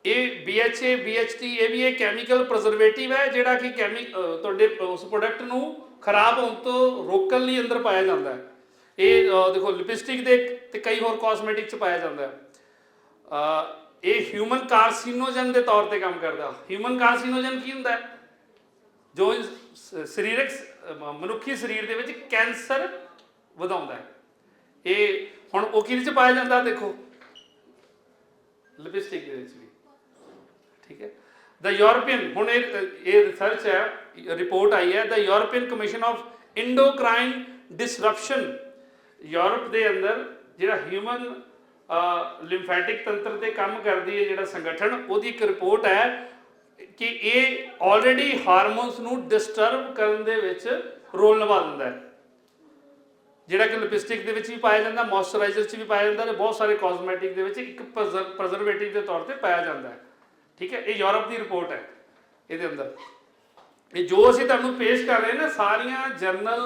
Speaker 1: ਇਹ BHA BHT ਇਹ ਵੀ ਇਹ ਕੈਮੀਕਲ ਪ੍ਰੀਜ਼ਰਵੇਟਿਵ ਹੈ ਜਿਹੜਾ ਕਿ ਕੈਮੀ ਤੁਹਾਡੇ ਉਸ ਪ੍ਰੋਡਕਟ ਨੂੰ ਖਰਾਬ ਹੋਣ ਤੋਂ ਰੋਕਣ ਲਈ ਅੰਦਰ ਪਾਇਆ ਜਾਂਦਾ ਹੈ। ਇਹ ਦੇਖੋ ਲਿਪਸਟਿਕ ਦੇ ਤੇ ਕਈ ਹੋਰ ਕਾਸਮੈਟਿਕ ਚ ਪਾਇਆ ਜਾਂਦਾ ਹੈ। ਇਹ ਹਿਊਮਨ ਕਾਰਸੀਨੋਜਨ ਦੇ ਤੌਰ ਤੇ ਕੰਮ ਕਰਦਾ। ਹਿਊਮਨ ਕਾਰਸੀਨੋਜਨ ਕੀ ਹੁੰਦਾ ਹੈ? ਜੋ ਸ- ਸਰੀਰਕ, ਮਨੁੱਖੀ ਸਰੀਰ ਦੇ ਵਿੱਚ ਕੈਂਸਰ ਵਧਾਉਂਦਾ ਹੈ। ਇਹ ਹੁਣ ਉਹ ਕਿਹਦੇ ਚ ਪਾਇਆ ਜਾਂਦਾ? ਦੇਖੋ ਲਿਪਸਟਿਕ ਦੇ ਵਿੱਚ ਵੀ। ਦ ਯੂਰਪੀਅਨ ਹੁਣ ਇਹ ਇਹ ਰਿਸਰਚ ਹੈ ਰਿਪੋਰਟ ਆਈ ਹੈ ਦਾ European commission of endocrine disruption Europe ਦੇ ਅੰਦਰ ਜਿਹੜਾ ਹਿਊਮਨ ਲਿੰਫੈਟਿਕ ਤੰਤਰ ਤੇ ਕੰਮ ਕਰਦੀ ਹੈ ਜਿਹੜਾ ਸੰਗਠਨ, ਉਹਦੀ ਇੱਕ ਰਿਪੋਰਟ ਹੈ ਕਿ ਇਹ ਆਲਰੇਡੀ ਹਾਰਮੋਨਸ ਨੂੰ ਡਿਸਟਰਬ ਕਰਨ ਦੇ ਵਿੱਚ ਰੋਲ ਨਿਭਾ ਦਿੰਦਾ ਹੈ। ਜਿਹੜਾ ਕਿ ਲਿਪਸਟਿਕ ਦੇ ਵਿੱਚ ਵੀ ਪਾਇਆ ਜਾਂਦਾ ਮੋਇਸਚਰਾਈਜ਼ਰ 'ਚ ਵੀ ਪਾਇਆ ਜਾਂਦਾ, ਤੇ ਬਹੁਤ ਸਾਰੇ ਕਾਸਮੈਟਿਕ ਦੇ ਵਿੱਚ ਇੱਕ ਪ੍ਰਜ਼ਰਵੇਟਿਵ ਦੇ ਤੌਰ ਤੇ ਪਾਇਆ ਜਾਂਦਾ ਹੈ। ਠੀਕ ਹੈ, ਇਹ ਯੂਰਪ ਦੀ ਰਿਪੋਰਟ ਹੈ, ਇਹਦੇ ਅੰਦਰ। ਇਹ ਜੋ ਅਸੀਂ ਤੁਹਾਨੂੰ ਪੇਸ਼ ਕਰ ਰਹੇ ਨਾ, ਸਾਰੀਆਂ ਜਰਨਲ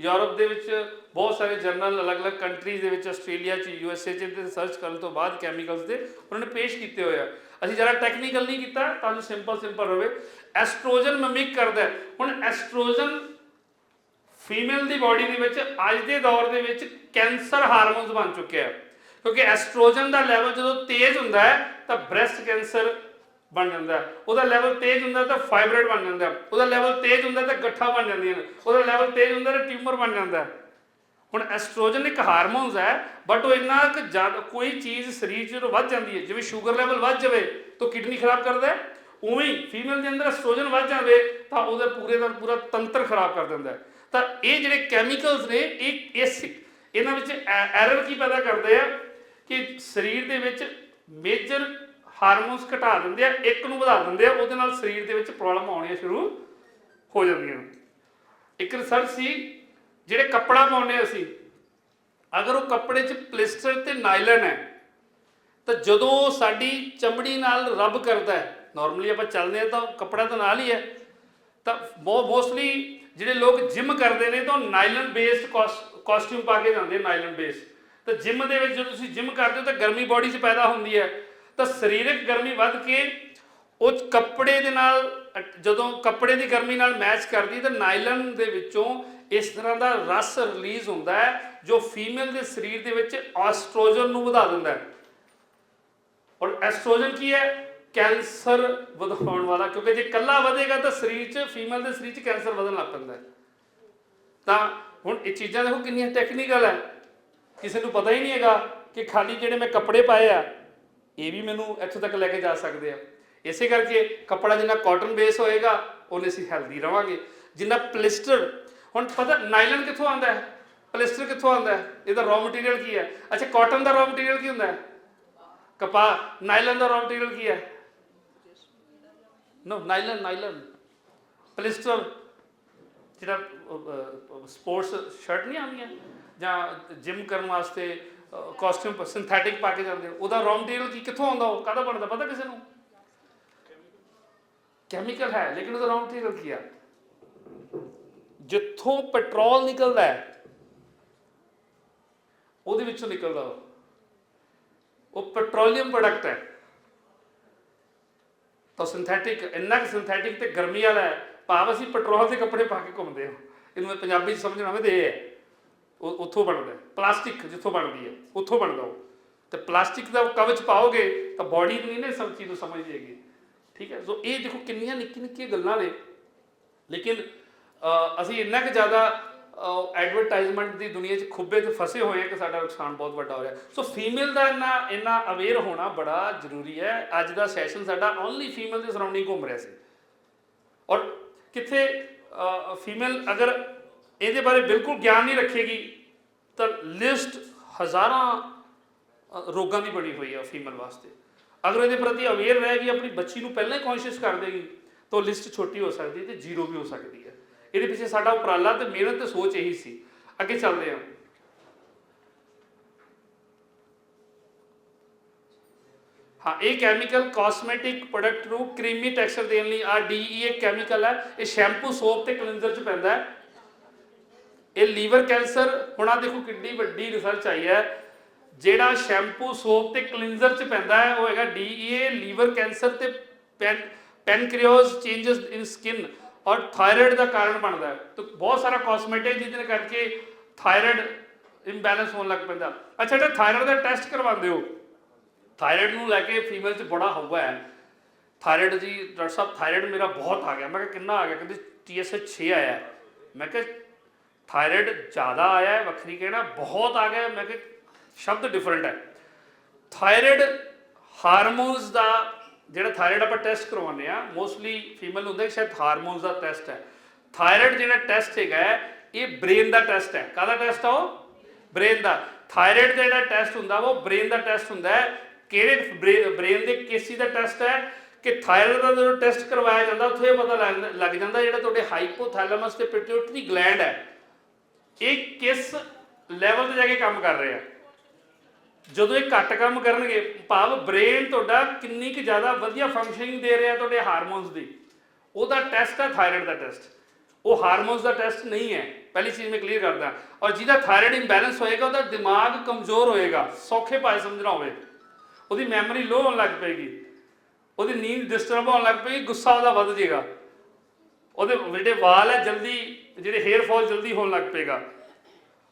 Speaker 1: ਯੂਰਪ ਦੇ ਵਿੱਚ, ਬਹੁਤ ਸਾਰੇ ਜਰਨਲ ਅਲੱਗ-ਅਲੱਗ ਕੰਟਰੀਜ਼ ਦੇ ਵਿੱਚ, ਆਸਟ੍ਰੇਲੀਆ 'ਚ ਯੂ ਐਸ ਏ 'ਚ ਰਿਸਰਚ ਕਰਨ ਤੋਂ ਬਾਅਦ ਕੈਮੀਕਲਸ ਦੇ ਉਹਨਾਂ ਨੇ ਪੇਸ਼ ਕੀਤੇ ਹੋਏ ਆ। ਅਸੀਂ ਜਰਾ ਟੈਕਨੀਕਲ ਨਹੀਂ ਕੀਤਾ ਤੁਹਾਨੂੰ ਸਿੰਪਲ ਸਿੰਪਲ ਰਵੇ ਐਸਟ੍ਰੋਜਨ ਮਮਿਕ ਕਰਦਾ ਹੁਣ ਐਸਟ੍ਰੋਜਨ ਫੀਮੇਲ ਦੀ ਬਾਡੀ ਦੇ ਵਿੱਚ, ਅੱਜ ਦੇ ਦੌਰ ਦੇ ਵਿੱਚ ਕੈਂਸਰ ਹਾਰਮੋਨਸ ਬਣ ਚੁੱਕੇ ਆ। ਕਿਉਂਕਿ ਐਸਟ੍ਰੋਜਨ ਦਾ ਲੈਵਲ ਜਦੋਂ ਤੇਜ਼ ਹੁੰਦਾ ਹੈ, ਤਾਂ ਬ੍ਰੈਸਟ ਕੈਂਸਰ ਬਣ ਜਾਂਦਾ ਉਹਦਾ ਲੈਵਲ ਤੇਜ਼ ਹੁੰਦਾ ਤਾਂ ਫਾਈਬਰੋਇਡ ਬਣ ਜਾਂਦਾ ਉਹਦਾ ਲੈਵਲ ਤੇਜ਼ ਹੁੰਦਾ ਤਾਂ ਗੱਠਾਂ ਬਣ ਜਾਂਦੀਆਂ ਨੇ। ਉਹਦਾ ਲੈਵਲ ਤੇਜ਼ ਹੁੰਦਾ ਤਾਂ ਟਿਊਮਰ ਬਣ ਜਾਂਦਾ ਹੁਣ ਐਸਟ੍ਰੋਜਨ ਇੱਕ ਹਾਰਮੋਨਸ ਹੈ ਬਟ ਉਹ ਇੰਨਾ ਕਿ ਜਦ ਕੋਈ ਚੀਜ਼ ਸਰੀਰ 'ਚ ਵੱਧ ਜਾਂਦੀ ਹੈ, ਜਿਵੇਂ ਸ਼ੂਗਰ ਲੈਵਲ ਵੱਧ ਜਾਵੇ ਤਾਂ ਕਿਡਨੀ ਖਰਾਬ ਕਰਦਾ ਹੈ। ਉਵੇਂ ਹੀ ਫੀਮੇਲ ਦੇ ਅੰਦਰ ਐਸਟ੍ਰੋਜਨ ਵੱਧ ਜਾਵੇ ਤਾਂ ਉਹਦੇ ਪੂਰੇ ਦਾ ਪੂਰਾ ਤੰਤਰ ਖਰਾਬ ਕਰ ਦਿੰਦਾ ਹੈ। ਤਾਂ ਇਹ ਜਿਹੜੇ ਕੈਮੀਕਲਸ ਨੇ, ਇਹ ਇਸ ਇਹਨਾਂ ਵਿੱਚ ਐਰਰ ਕੀ ਪੈਦਾ ਕਰਦੇ ਆ ਕਿ ਸਰੀਰ ਦੇ ਵਿੱਚ ਮੇਜਰ ਹਾਰਮੋਨਸ ਘਟਾ ਦਿੰਦੇ ਆ, ਇੱਕ ਨੂੰ ਵਧਾ ਦਿੰਦੇ ਆ, ਉਹਦੇ ਨਾਲ ਸਰੀਰ ਦੇ ਵਿੱਚ ਪ੍ਰੋਬਲਮ ਆਉਣੀਆਂ ਸ਼ੁਰੂ ਹੋ ਜਾਂਦੀਆਂ। ਇੱਕ ਰਿਸਰਚ ਸੀ, ਜਿਹੜੇ ਕੱਪੜਾ ਪਾਉਂਦੇ ਅਸੀਂ, ਅਗਰ ਉਹ ਕੱਪੜੇ 'ਚ ਪਲਿਸਟਰ ਤੇ ਨਾਈਲਨ ਹੈ, ਤਾਂ ਜਦੋਂ ਉਹ ਸਾਡੀ ਚਮੜੀ ਨਾਲ ਰਬ ਕਰਦਾ ਹੈ ਨਾਰਮਲੀ ਆਪਾਂ ਚੱਲਦੇ ਆ ਤਾਂ ਕੱਪੜਾ ਤਾਂ ਨਾਲ ਹੀ ਹੈ, ਤਾਂ ਬਹੁਤ ਮੋਸਟਲੀ ਜਿਹੜੇ ਲੋਕ ਜਿਮ ਕਰਦੇ ਨੇ ਤਾਂ ਨਾਈਲਨ ਬੇਸਡ ਕਾਸਟਿਊਮ ਪਾ ਕੇ ਜਾਂਦੇ ਨਾਈਲਨ ਬੇਸ ਤਾਂ ਜਿਮ ਦੇ ਵਿੱਚ ਜਦੋਂ ਤੁਸੀਂ ਜਿਮ ਕਰਦੇ ਹੋ ਤਾਂ ਗਰਮੀ ਬਾਡੀ 'ਚ ਪੈਦਾ ਹੁੰਦੀ ਹੈ। ਤਾਂ ਸਰੀਰਕ ਗਰਮੀ ਵੱਧ ਕੇ ਉਹ ਕੱਪੜੇ ਦੇ ਨਾਲ, ਜਦੋਂ ਕੱਪੜੇ ਦੀ ਗਰਮੀ ਨਾਲ ਮੈਚ ਕਰਦੀ, ਤਾਂ ਨਾਈਲਨ ਦੇ ਵਿੱਚੋਂ ਇਸ ਤਰ੍ਹਾਂ ਦਾ ਰਸ ਰਿਲੀਜ਼ ਹੁੰਦਾ ਹੈ, ਜੋ ਫੀਮੇਲ ਦੇ ਸਰੀਰ ਦੇ ਵਿੱਚ ਆਸਟ੍ਰੋਜਨ ਨੂੰ ਵਧਾ ਦਿੰਦਾ ਹੈ। ਔਰ ਐਸਟ੍ਰੋਜਨ ਕੀ ਹੈ? ਕੈਂਸਰ ਵਧਾਉਣ ਵਾਲਾ, ਕਿਉਂਕਿ ਜੇ ਕੱਲਾ ਵਧੇਗਾ ਤਾਂ ਸਰੀਰ 'ਚ ਫੀਮੇਲ ਦੇ ਸਰੀਰ 'ਚ ਕੈਂਸਰ ਵਧਣ ਲੱਗ ਪੈਂਦਾ ਹੈ। ਤਾਂ ਹੁਣ ਇਹ ਚੀਜ਼ਾਂ ਦੇਖੋ ਕਿੰਨੀਆਂ ਟੈਕਨੀਕਲ ਹੈ। ਕਿਸੇ ਨੂੰ ਪਤਾ ਹੀ ਨਹੀਂ ਹੈਗਾ ਕਿ ਖਾਲੀ ਜਿਹੜੇ ਮੈਂ ਕੱਪੜੇ ਪਾਏ ਆ ਇਹ ਵੀ ਮੈਨੂੰ ਇੱਥੋਂ ਤੱਕ ਲੈ ਕੇ ਜਾ ਸਕਦੇ ਆ। ਇਸੇ ਕਰਕੇ ਕੱਪੜਾ ਜਿੰਨਾ ਕਾਟਨ ਬੇਸ ਹੋਏਗਾ, ਉਹਨੇ ਅਸੀਂ ਹੈਲਦੀ ਰਵਾਂਗੇ। ਜਿੰਨਾ ਪਲਿਸਟਰ, ਹੁਣ ਪਤਾ ਨਾਈਲਨ ਕਿੱਥੋਂ ਆਉਂਦਾ ਹੈ? ਪਲਿਸਟਰ ਕਿੱਥੋਂ ਆਉਂਦਾ ਹੈ? ਇਹਦਾ ਰॉ ਮਟੀਰੀਅਲ ਕੀ ਹੈ? ਅੱਛਾ ਕਾਟਨ ਦਾ ਰॉ ਮਟੀਰੀਅਲ ਕੀ ਹੁੰਦਾ ਹੈ? ਕਪਾਹ ਨਾਈਲਨ ਦਾ ਰॉ ਮਟੀਰੀਅਲ ਕੀ ਹੈ? ਨੋ ਨਾਈਲਨ ਨਾਈਲਨ ਪਲਿਸਟਰ, ਜਿਹੜਾ ਸਪੋਰਟਸ ਸ਼ਰਟ ਨਹੀਂ ਆਉਂਦੀਆਂ? ਜਾਂ ਜਿਮ ਕਰਨ ਵਾਸਤੇ ਕਾਸਟਿਊਮ ਸਿੰਥੈਟਿਕ ਪਾ ਕੇ ਜਾਂਦੇ ਉਹਦਾ ਰॉ ਮਟੀਰੀਅਲ ਕੀ ਕਿੱਥੋਂ ਆਉਂਦਾ ਉਹ? ਕਾਹਦਾ ਬਣਦਾ? ਪਤਾ ਕਿਸੇ ਨੂੰ? ਕੈਮੀਕਲ ਹੈ, ਲੇਕਿਨ ਉਹਦਾ ਰॉ ਮਟੀਰੀਅਲ ਕੀ ਆ? ਜਿੱਥੋਂ ਪੈਟਰੋਲ ਨਿਕਲਦਾ ਹੈ, ਉਹਦੇ ਵਿੱਚੋਂ ਨਿਕਲਦਾ ਉਹ। ਪੈਟਰੋਲੀਅਮ ਪ੍ਰੋਡਕਟ ਹੈ। ਤਾਂ ਸਿੰਥੈਟਿਕ ਇੰਨਾ ਕਿ ਸਿੰਥੈਟਿਕ ਤੇ ਗਰਮੀ ਵਾਲਾ ਹੈ। ਭਾਵ ਅਸੀਂ ਪੈਟਰੋਲ ਦੇ ਕੱਪੜੇ ਪਾ ਕੇ ਘੁੰਮਦੇ ਹਾਂ। ਇਹਨੂੰ ਪੰਜਾਬੀ ਚ ਸਮਝਣਾ ਹੋਵੇ ਤੇ ਇਹ ਹੈ। ਉਹ ਉੱਥੋਂ ਬਣਦਾ ਪਲਾਸਟਿਕ ਜਿੱਥੋਂ ਬਣਦੀ ਹੈ, ਉੱਥੋਂ ਬਣਦਾ ਉਹ। ਤੇ ਪਲਾਸਟਿਕ ਦਾ ਕਵਚ ਪਾਓਗੇ ਤਾਂ ਬਾਡੀ ਨਹੀਂ ਨਾ ਇਹ ਸਭ ਚੀਜ਼ ਨੂੰ ਸਮਝ ਜਾਏਗੀ ਠੀਕ ਹੈ? ਸੋ ਇਹ ਦੇਖੋ ਕਿੰਨੀਆਂ ਨਿੱਕੀ ਨਿੱਕੀਆਂ ਗੱਲਾਂ ਨੇ। ਲੇਕਿਨ ਅਸੀਂ ਇੰਨਾ ਕਿ ਜ਼ਿਆਦਾ ਐਡਵਰਟਾਈਜ਼ਮੈਂਟ ਦੀ ਦੁਨੀਆ 'ਚ ਖੁੱਬੇ 'ਚ ਫਸੇ ਹੋਏ ਹਾਂ ਕਿ ਸਾਡਾ ਨੁਕਸਾਨ ਬਹੁਤ ਵੱਡਾ ਹੋ ਰਿਹਾ। ਸੋ ਫੀਮੇਲ ਦਾ ਇੰਨਾ ਇੰਨਾ ਅਵੇਅਰ ਹੋਣਾ ਬੜਾ ਜ਼ਰੂਰੀ ਹੈ। ਅੱਜ ਦਾ ਸੈਸ਼ਨ ਸਾਡਾ ਓਨਲੀ ਫੀਮੇਲ ਦੇ ਸਰਾਊਂਡਿੰਗ ਘੁੰਮ ਰਿਹਾ ਸੀ। ਔਰ ਕਿੱਥੇ ਫੀਮੇਲ ਅਗਰ ਇਹਦੇ ਬਾਰੇ ਬਿਲਕੁਲ ਗਿਆਨ ਨਹੀਂ ਰੱਖੇਗੀ, ਤਾਂ ਲਿਸਟ ਹਜ਼ਾਰਾਂ ਰੋਗਾਂ ਦੀ ਬਣੀ ਹੋਈ ਹੈ ਫੀਮੇਲ ਵਾਸਤੇ। ਅਗਰ ਇਹਦੇ ਪ੍ਰਤੀ ਅਵੇਅਰ ਰਹੇਗੀ ਆਪਣੀ ਬੱਚੀ ਨੂੰ ਪਹਿਲਾਂ ਹੀ ਕੌਨਸ਼ੀਅਸ ਕਰ ਦੇਗੀ, ਤਾਂ ਲਿਸਟ ਛੋਟੀ ਹੋ ਸਕਦੀ ਹੈ ਤੇ ਜ਼ੀਰੋ ਵੀ ਹੋ ਸਕਦੀ ਹੈ। ਇਹਦੇ ਪਿੱਛੇ ਸਾਡਾ ਉਪਰਾਲਾ ਤੇ ਮਿਹਨਤ ਤੇ ਸੋਚ ਇਹੀ ਸੀ। ਅੱਗੇ ਚੱਲਦੇ ਹਾਂ। ਹਾਂ, ਇਹ ਕੈਮੀਕਲ ਕਾਸਮੈਟਿਕ ਪ੍ਰੋਡਕਟ ਨੂੰ ਕ੍ਰੀਮੀ ਟੈਕਸਚਰ ਦੇਣ ਲਈ ਆ ਡੀਈ ਕੈਮੀਕਲ ਹੈ। ਇਹ ਸ਼ੈਂਪੂ ਸੋਪ ਤੇ ਕਲੀਨਜ਼ਰ ਚ ਪੈਂਦਾ ਹੈ। ਇਹ ਲੀਵਰ ਕੈਂਸਰ, ਹੁਣ ਆ ਦੇਖੋ ਕਿੰਨੀ ਵੱਡੀ ਰਿਸਰਚ ਆਈ ਹੈ। ਜਿਹੜਾ ਸ਼ੈਂਪੂ, ਸੋਪ ਤੇ ਕਲੀਨਜ਼ਰ ਚ ਪੈਂਦਾ ਹੈ, ਉਹ ਹੈਗਾ ਡੀਈਏ ਲੀਵਰ ਕੈਂਸਰ ਤੇ ਪੈਨਕ੍ਰੀਓਸ ਚੇਂਜਸ ਇਨ ਸਕਿਨ ਔਰ ਥਾਇਰਾਇਡ ਦਾ ਕਾਰਨ ਬਣਦਾ ਹੈ। ਤਾਂ ਬਹੁਤ ਸਾਰਾ ਕਾਸਮੈਟਿਕ ਜਿਹਦੇ ਕਰਕੇ ਥਾਇਰਾਇਡ ਇੰਬੈਲੈਂਸ ਹੋਣ ਲੱਗ ਪੈਂਦਾ। ਅੱਛਾ, ਜਿਹੜਾ ਥਾਇਰਾਇਡ ਦਾ ਟੈਸਟ ਕਰਵਾਉਂਦੇ ਹੋ, ਥਾਇਰਾਇਡ ਨੂੰ ਲੈ ਕੇ ਫੀਮੇਲ 'ਚ ਬੜਾ ਹਵਾ ਹੈ। ਥਾਇਰਾਇਡ ਜੀ, ਡਾਕਟਰ ਸਾਹਿਬ, ਥਾਇਰਾਇਡ ਮੇਰਾ ਬਹੁਤ ਆ ਗਿਆ। ਮੈਂ ਕਿਹਾ ਕਿੰਨਾ ਆ ਗਿਆ? ਕਹਿੰਦੇ TSH 6 ਆਇਆ। ਮੈਂ ਕਿਹਾ ਥਾਇਰਾਇਡ ਜ਼ਿਆਦਾ ਆਇਆ ਹੈ ਵੱਖਰੀ ਕਹਿਣਾ ਬਹੁਤ ਆ ਗਿਆ ਮੈਂ ਕਿਹਾ ਸ਼ਬਦ ਡਿਫਰੈਂਟ ਹੈ ਥਾਇਰਾਇਡ ਹਾਰਮੋਨਸ ਦਾ ਜਿਹੜਾ ਥਾਇਰਾਇਡ ਆਪਾਂ ਟੈਸਟ ਕਰਵਾਉਂਦੇ ਆ ਮੋਸਟਲੀ ਫੀਮੇਲ ਹੁੰਦਾ ਸ਼ਾਇਦ ਹਾਰਮੋਨਸ ਦਾ ਟੈਸਟ ਹੈ ਥਾਇਰਾਇਡ ਜਿਹੜਾ ਟੈਸਟ ਹੈਗਾ ਇਹ ਬ੍ਰੇਨ ਦਾ ਟੈਸਟ ਹੈ ਕਾਹਦਾ ਟੈਸਟ ਆ ਉਹ ਬ੍ਰੇਨ ਦਾ ਥਾਇਰਾਇਡ ਦਾ ਜਿਹੜਾ ਟੈਸਟ ਹੁੰਦਾ ਵਾ ਉਹ ਬ੍ਰੇਨ ਦਾ ਟੈਸਟ ਹੁੰਦਾ ਹੈ ਕਿਹੜੇ ਬ੍ਰੇਨ ਦੇ ਕਿਸ ਚੀਜ਼ ਦਾ ਟੈਸਟ ਹੈ ਕਿ ਥਾਇਰਾਇਡ ਦਾ ਜਦੋਂ ਟੈਸਟ ਕਰਵਾਇਆ ਜਾਂਦਾ ਉੱਥੇ ਇਹ ਪਤਾ ਲੱਗ ਲੱਗ ਜਾਂਦਾ ਜਿਹੜਾ ਤੁਹਾਡੇ ਹਾਈਪੋਥੈਲੈਮਸ ਤੇ ਪਿਟਿਊਟਰੀ ਗਲੈਂਡ ਹੈ ਇਹ ਕਿਸ ਲੈਵਲ ਤੇ ਜਾ ਕੇ ਕੰਮ ਕਰ ਰਿਹਾ ਜਦੋਂ ਇਹ ਘੱਟ ਕੰਮ ਕਰਨਗੇ, ਭਾਵ ਬ੍ਰੇਨ ਤੁਹਾਡਾ ਕਿੰਨੀ ਕੁ ਜ਼ਿਆਦਾ ਵਧੀਆ ਫੰਕਸ਼ਨਿੰਗ ਦੇ ਰਿਹਾ ਤੁਹਾਡੇ ਹਾਰਮੋਨਸ ਦੀ, ਉਹਦਾ ਟੈਸਟ ਹੈ ਥਾਇਰਾਇਡ ਦਾ ਟੈਸਟ ਉਹ ਹਾਰਮੋਨਸ ਦਾ ਟੈਸਟ ਨਹੀਂ ਹੈ। ਪਹਿਲੀ ਚੀਜ਼ ਮੈਂ ਕਲੀਅਰ ਕਰਦਾ। ਔਰ ਜਿਹਦਾ ਥਾਇਰਾਇਡ ਇੰਬੈਲੈਂਸ ਹੋਏਗਾ, ਉਹਦਾ ਦਿਮਾਗ ਕਮਜ਼ੋਰ ਹੋਏਗਾ। ਸੌਖੇ ਭਾਸ਼ਾ ਸਮਝਣਾ ਹੋਵੇ। ਉਹਦੀ ਮੈਮਰੀ ਲੋ ਹੋਣ ਲੱਗ ਪਏਗੀ। ਉਹਦੀ ਨੀਂਦ ਡਿਸਟਰਬ ਹੋਣ ਲੱਗ ਪਏਗੀ, ਗੁੱਸਾ ਉਹਦਾ ਵੱਧ ਜਾਏਗਾ। ਉਹਦੇ ਜਿਹੜੇ ਵਾਲ ਹੈ, ਜਲਦੀ ਜਿਹੜੇ ਹੇਅਰ ਫਾਲ ਜਲਦੀ ਹੋਣ ਲੱਗ ਪਏਗਾ।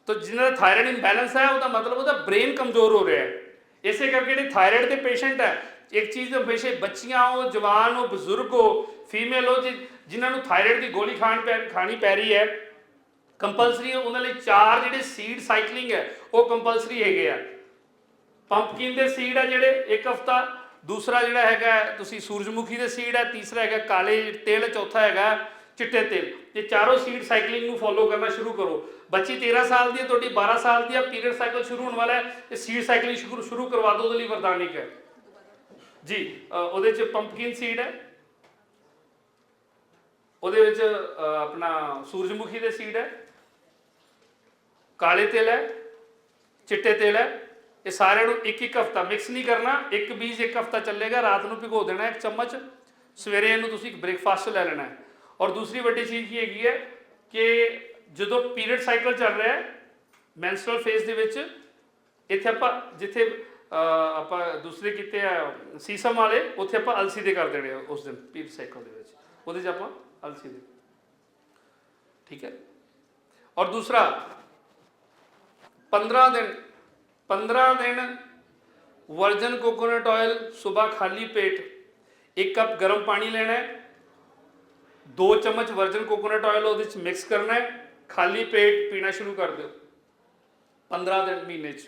Speaker 1: ਤਾਂ ਜਿਹਨਾਂ ਦਾ ਥਾਇਰਾਇਡ ਇੰਬੈਲੈਂਸ ਹੈ, ਉਹਦਾ ਮਤਲਬ ਉਹਦਾ ਬ੍ਰੇਨ ਕਮਜ਼ੋਰ ਹੋ ਰਿਹਾ ਹੈ। ਇਸੇ ਕਰਕੇ ਜਿਹੜੇ ਥਾਇਰਾਇਡ ਦੇ ਪੇਸ਼ੈਂਟ ਹੈ, ਇੱਕ ਚੀਜ਼ ਦੇ ਹਮੇਸ਼ਾ ਬੱਚੀਆਂ ਹੋ, ਜਵਾਨ ਹੋ, ਬਜ਼ੁਰਗ ਹੋ ਫੀਮੇਲ ਹੋ, ਜਿ- ਜਿਨ੍ਹਾਂ ਨੂੰ ਥਾਇਰਾਇਡ ਦੀ ਗੋਲੀ ਖਾਣ ਪੈ, ਖਾਣੀ ਪੈ ਰਹੀ ਹੈ ਕੰਪਲਸਰੀ ਉਹਨਾਂ ਲਈ ਚਾਰ ਜਿਹੜੇ ਸੀਡ ਸਾਈਕਲਿੰਗ ਹੈ, ਉਹ ਕੰਪਲਸਰੀ ਹੈਗੇ ਆ। ਪੰਪਕਿਨ ਦੇ ਸੀਡ ਹੈ ਜਿਹੜੇ ਇੱਕ ਹਫਤਾ, ਦੂਸਰਾ ਜਿਹੜਾ ਹੈਗਾ, ਤੁਸੀਂ ਸੂਰਜਮੁਖੀ ਦੇ ਸੀਡ ਹੈ, ਤੀਸਰਾ ਹੈਗਾ ਕਾਲੇ ਤਿਲ, ਚੌਥਾ ਹੈਗਾ ਚਿੱਟੇ ਤੇਲ। ਇਹ ਚਾਰੋਂ ਸੀਟ ਸਾਈਕਲਿੰਗ ਨੂੰ ਫੋਲੋ ਕਰਨਾ ਸ਼ੁਰੂ ਕਰੋ। ਬੱਚੀ 13 ਸਾਲ ਦੀ ਹੈ, ਤੁਹਾਡੀ 12 ਸਾਲ ਦੀ ਹੈ ਪੀਰੀਅਡ ਸਾਈਕਲ ਸ਼ੁਰੂ ਹੋਣ ਵਾਲਾ ਹੈ ਇਹ ਸੀਟ ਸਾਈਕਲਿੰਗ ਸ਼ੁਰੂ ਸ਼ੁਰੂ ਕਰਵਾ ਦਿਓ, ਉਹਦੇ ਲਈ ਵਰਦਾਨਿਕ ਹੈ। ਜੀ ਉਹਦੇ ਚ ਪੰਪਕਿਨ ਸੀਡ ਹੈ। ਉਹਦੇ ਵਿੱਚ ਆਪਣਾ ਸੂਰਜਮੁਖੀ ਦੇ ਸੀਡ ਹੈ। ਕਾਲੇ ਤਿਲ ਹੈ, ਚਿੱਟੇ ਤਿਲ ਹੈ। ਇਹ ਸਾਰਿਆਂ ਨੂੰ ਇੱਕ ਇੱਕ ਹਫਤਾ ਮਿਕਸ ਨਹੀਂ ਕਰਨਾ, ਇੱਕ ਬੀਜ ਇੱਕ ਹਫਤਾ ਚੱਲੇਗਾ, ਰਾਤ ਨੂੰ ਭਿਗੋ ਦੇਣਾ ਇੱਕ ਚਮਚ। ਸਵੇਰੇ ਇਹਨੂੰ ਤੁਸੀਂ ਬ੍ਰੇਕਫਾਸਟ ਲੈ ਲੈਣਾ ਹੈ। ਔਰ ਦੂਸਰੀ ਵੱਡੀ ਚੀਜ਼ ਕੀ ਹੈਗੀ ਹੈ ਕਿ ਜਦੋਂ ਪੀਰੀਅਡ ਸਾਈਕਲ ਚੱਲ ਰਿਹਾ ਹੈ ਮੈਂਸਟਰਲ ਫੇਸ ਦੇ ਵਿੱਚ, ਇੱਥੇ ਆਪਾਂ ਜਿੱਥੇ ਆਪਾਂ ਦੂਸਰੇ ਕੀਤੇ ਆ, ਸੀਸਮ ਵਾਲੇ, ਉੱਥੇ ਆਪਾਂ ਅਲਸੀ ਦੇ ਕਰ ਦੇਣੇ ਉਸ ਦਿਨ, ਪੀਰੀਅਡ ਸਾਈਕਲ ਦੇ ਵਿੱਚ। ਉਹਦੇ 'ਚ ਆਪਾਂ ਅਲਸੀ ਦੇ। ਠੀਕ ਹੈ? ਔਰ ਦੂਸਰਾ 15 ਦਿਨ 15 ਦਿਨ ਵਰਜਨ ਕੋਕੋਨਟ ਆਇਲ सुबह ਖਾਲੀ ਪੇਟ एक ਕੱਪ ਗਰਮ ਪਾਣੀ ਲੈਣਾ है ਦੋ ਚਮਚ ਵਰਜਨ ਕੋਕੋਨਟ ਆਇਲ ਉਹਦੇ ਵਿੱਚ ਮਿਕਸ ਕਰਨਾ ਹੈ, ਖਾਲੀ ਪੇਟ ਪੀਣਾ ਸ਼ੁਰੂ ਕਰ ਦਿਓ। 15 ਦਿਨ ਮਹੀਨੇ 'ਚ।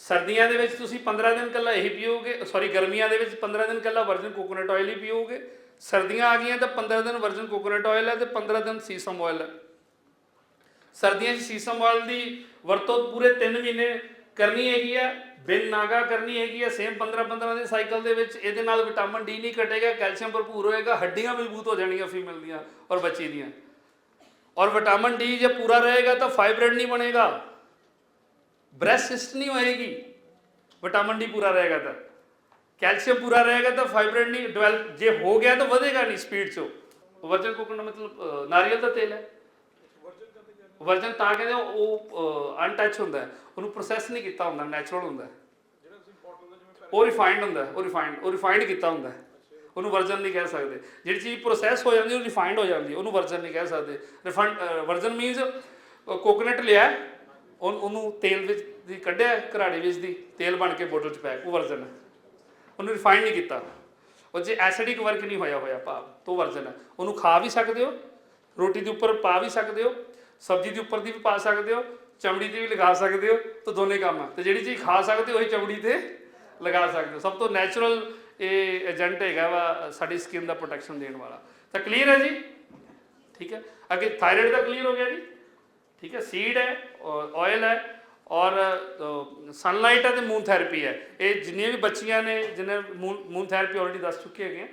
Speaker 1: ਸਰਦੀਆਂ ਦੇ ਵਿੱਚ ਤੁਸੀਂ 15 ਦਿਨ ਕੱਲਾ ਇਹੀ ਪੀਓਗੇ ਸੌਰੀ ਗਰਮੀਆਂ ਦੇ ਵਿੱਚ 15 ਦਿਨ ਕੱਲਾ ਵਰਜਨ ਕੋਕੋਨਟ ਆਇਲ ਹੀ ਪੀਓਗੇ। ਸਰਦੀਆਂ ਆ ਗਈਆਂ ਤਾਂ 15 ਦਿਨ ਵਰਜਨ ਕੋਕੋਨਟ ਆਇਲ ਹੈ ਤੇ 15 ਦਿਨ ਸੀਸਮ ਆਇਲ ਹੈ। ਸਰਦੀਆਂ 'ਚ ਸੀਸਮ ਆਇਲ ਦੀ ਵਰਤੋਂ ਪੂਰੇ 3 ਮਹੀਨੇ ਕਰਨੀ ਹੈਗੀ ਆ, ਬਿਨ ਨਾਗਾ ਕਰਨੀ ਹੈਗੀ ਆ ਸੇਮ 15 15 ਦੇ ਸਾਈਕਲ ਦੇ ਵਿੱਚ ਇਹਦੇ ਨਾਲ ਵਿਟਾਮਿਨ ਡੀ ਨਹੀਂ ਘਟੇਗਾ ਕੈਲਸ਼ੀਅਮ ਭਰਪੂਰ ਹੋਏਗਾ, ਹੱਡੀਆਂ ਮਜ਼ਬੂਤ ਹੋ ਜਾਣਗੀਆਂ ਫੀਮੇਲ ਦੀਆਂ ਔਰ ਬੱਚੇ ਦੀਆਂ। ਔਰ ਵਿਟਾਮਿਨ ਡੀ ਜੇ ਪੂਰਾ ਰਹੇਗਾ ਤਾਂ ਫਾਈਬਰਡ ਨਹੀਂ ਬਣੇਗਾ। ਬ੍ਰੈਸਟ ਸਿਸਟ ਨਹੀਂ ਹੋਏਗੀ ਵਿਟਾਮਿਨ ਡੀ ਪੂਰਾ ਰਹੇਗਾ ਤਾਂ। ਕੈਲਸ਼ੀਅਮ ਪੂਰਾ ਰਹੇਗਾ ਤਾਂ ਫਾਈਬਰਡ ਨਹੀਂ ਡਿਵੈਲਪ ਜੇ ਹੋ ਗਿਆ ਤਾਂ ਵਧੇਗਾ ਨਹੀਂ ਸਪੀਡ 'ਚ। ਵਰਜਨ ਕੋਕੋਨਟ ਮਤਲਬ ਨਾਰੀਅਲ ਦਾ ਤੇਲ ਹੈ। ਵਰਜਨ ਤਾਂ ਕਹਿੰਦੇ ਉਹ ਅਨਟੱਚ ਹੁੰਦਾ ਉਹਨੂੰ ਪ੍ਰੋਸੈਸ ਨਹੀਂ ਕੀਤਾ ਹੁੰਦਾ ਨੈਚੁਰਲ ਹੁੰਦਾ ਉਹ ਰਿਫਾਈਨਡ ਹੁੰਦਾ ਉਹ ਰਿਫਾਈਨਡ ਉਹ ਰਿਫਾਈਨਡ ਕੀਤਾ ਹੁੰਦਾ ਉਹਨੂੰ ਵਰਜਨ ਨਹੀਂ ਕਹਿ ਸਕਦੇ। ਜਿਹੜੀ ਚੀਜ਼ ਪ੍ਰੋਸੈਸ ਹੋ ਜਾਂਦੀ, ਉਹ ਰਿਫਾਈਨਡ ਹੋ ਜਾਂਦੀ ਉਹਨੂੰ ਵਰਜਨ ਨਹੀਂ ਕਹਿ ਸਕਦੇ। ਰਿਫਾਈਨਡ ਵਰਜਨ ਮੀਨਸ ਕੋਕੋਨਟ ਲਿਆ ਉਹਨ- ਉਹਨੂੰ ਤੇਲ ਵਿੱਚ ਦੀ ਕੱਢਿਆ ਘਰਾੜੇ ਵਿੱਚ ਦੀ, ਤੇਲ ਬਣ ਕੇ ਬੋਟਲ 'ਚ ਪੈਕ ਉਹ ਵਰਜਨ ਹੈ। ਉਹਨੂੰ ਰਿਫਾਈਨ ਨਹੀਂ ਕੀਤਾ। ਉਹ ਜੇ ਐਸਿਡਿਕ ਵਰਕ ਨਹੀਂ ਹੋਇਆ ਹੋਇਆ ਭਾਵ, ਤੋਂ ਵਰਜਨ ਹੈ। ਉਹਨੂੰ ਖਾ ਵੀ ਸਕਦੇ ਹੋ, ਰੋਟੀ ਦੇ ਉੱਪਰ ਪਾ ਵੀ ਸਕਦੇ ਹੋ ਸਬਜ਼ੀ ਦੇ ਉੱਪਰ ਦੀ ਵੀ ਪਾ ਸਕਦੇ ਹੋ, ਚਮੜੀ ਤੇ ਵੀ ਲਗਾ ਸਕਦੇ ਹੋ, ਤਾਂ ਦੋਨੇ ਕੰਮ ਆ। ਤੇ ਜਿਹੜੀ ਚੀਜ਼ ਖਾ ਸਕਦੇ ਹੋ, ਉਹੀ ਚਮੜੀ ਤੇ ਲਗਾ ਸਕਦੇ ਹੋ। ਸਭ ਤੋਂ ਨੈਚੁਰਲ ਇਹ ਏਜੰਟ ਹੈਗਾ ਵਾ, ਸਾਡੀ ਸਕਿਨ ਦਾ ਪ੍ਰੋਟੈਕਸ਼ਨ ਦੇਣ ਵਾਲਾ। ਤਾਂ ਕਲੀਅਰ ਹੈ ਜੀ? ਠੀਕ ਹੈ? ਅੱਗੇ ਥਾਇਰਾਇਡ ਦਾ ਕਲੀਅਰ ਹੋ ਗਿਆ ਜੀ। ਠੀਕ ਹੈ? ਸੀਡ ਹੈ ਔਰ ਆਇਲ ਹੈ, ਔਰ ਸਨਲਾਈਟ ਹੈ ਤੇ ਮੂਨ ਥੈਰੇਪੀ ਹੈ। ਇਹ ਜਿੰਨੀਆਂ ਵੀ ਬੱਚੀਆਂ ਨੇ ਜਿਨ੍ਹਾਂ ਮੂਨ ਥੈਰੇਪੀ ਆਲਰੇਡੀ ਦੱਸ ਚੁੱਕੇ ਹੈਗੇ ਆ।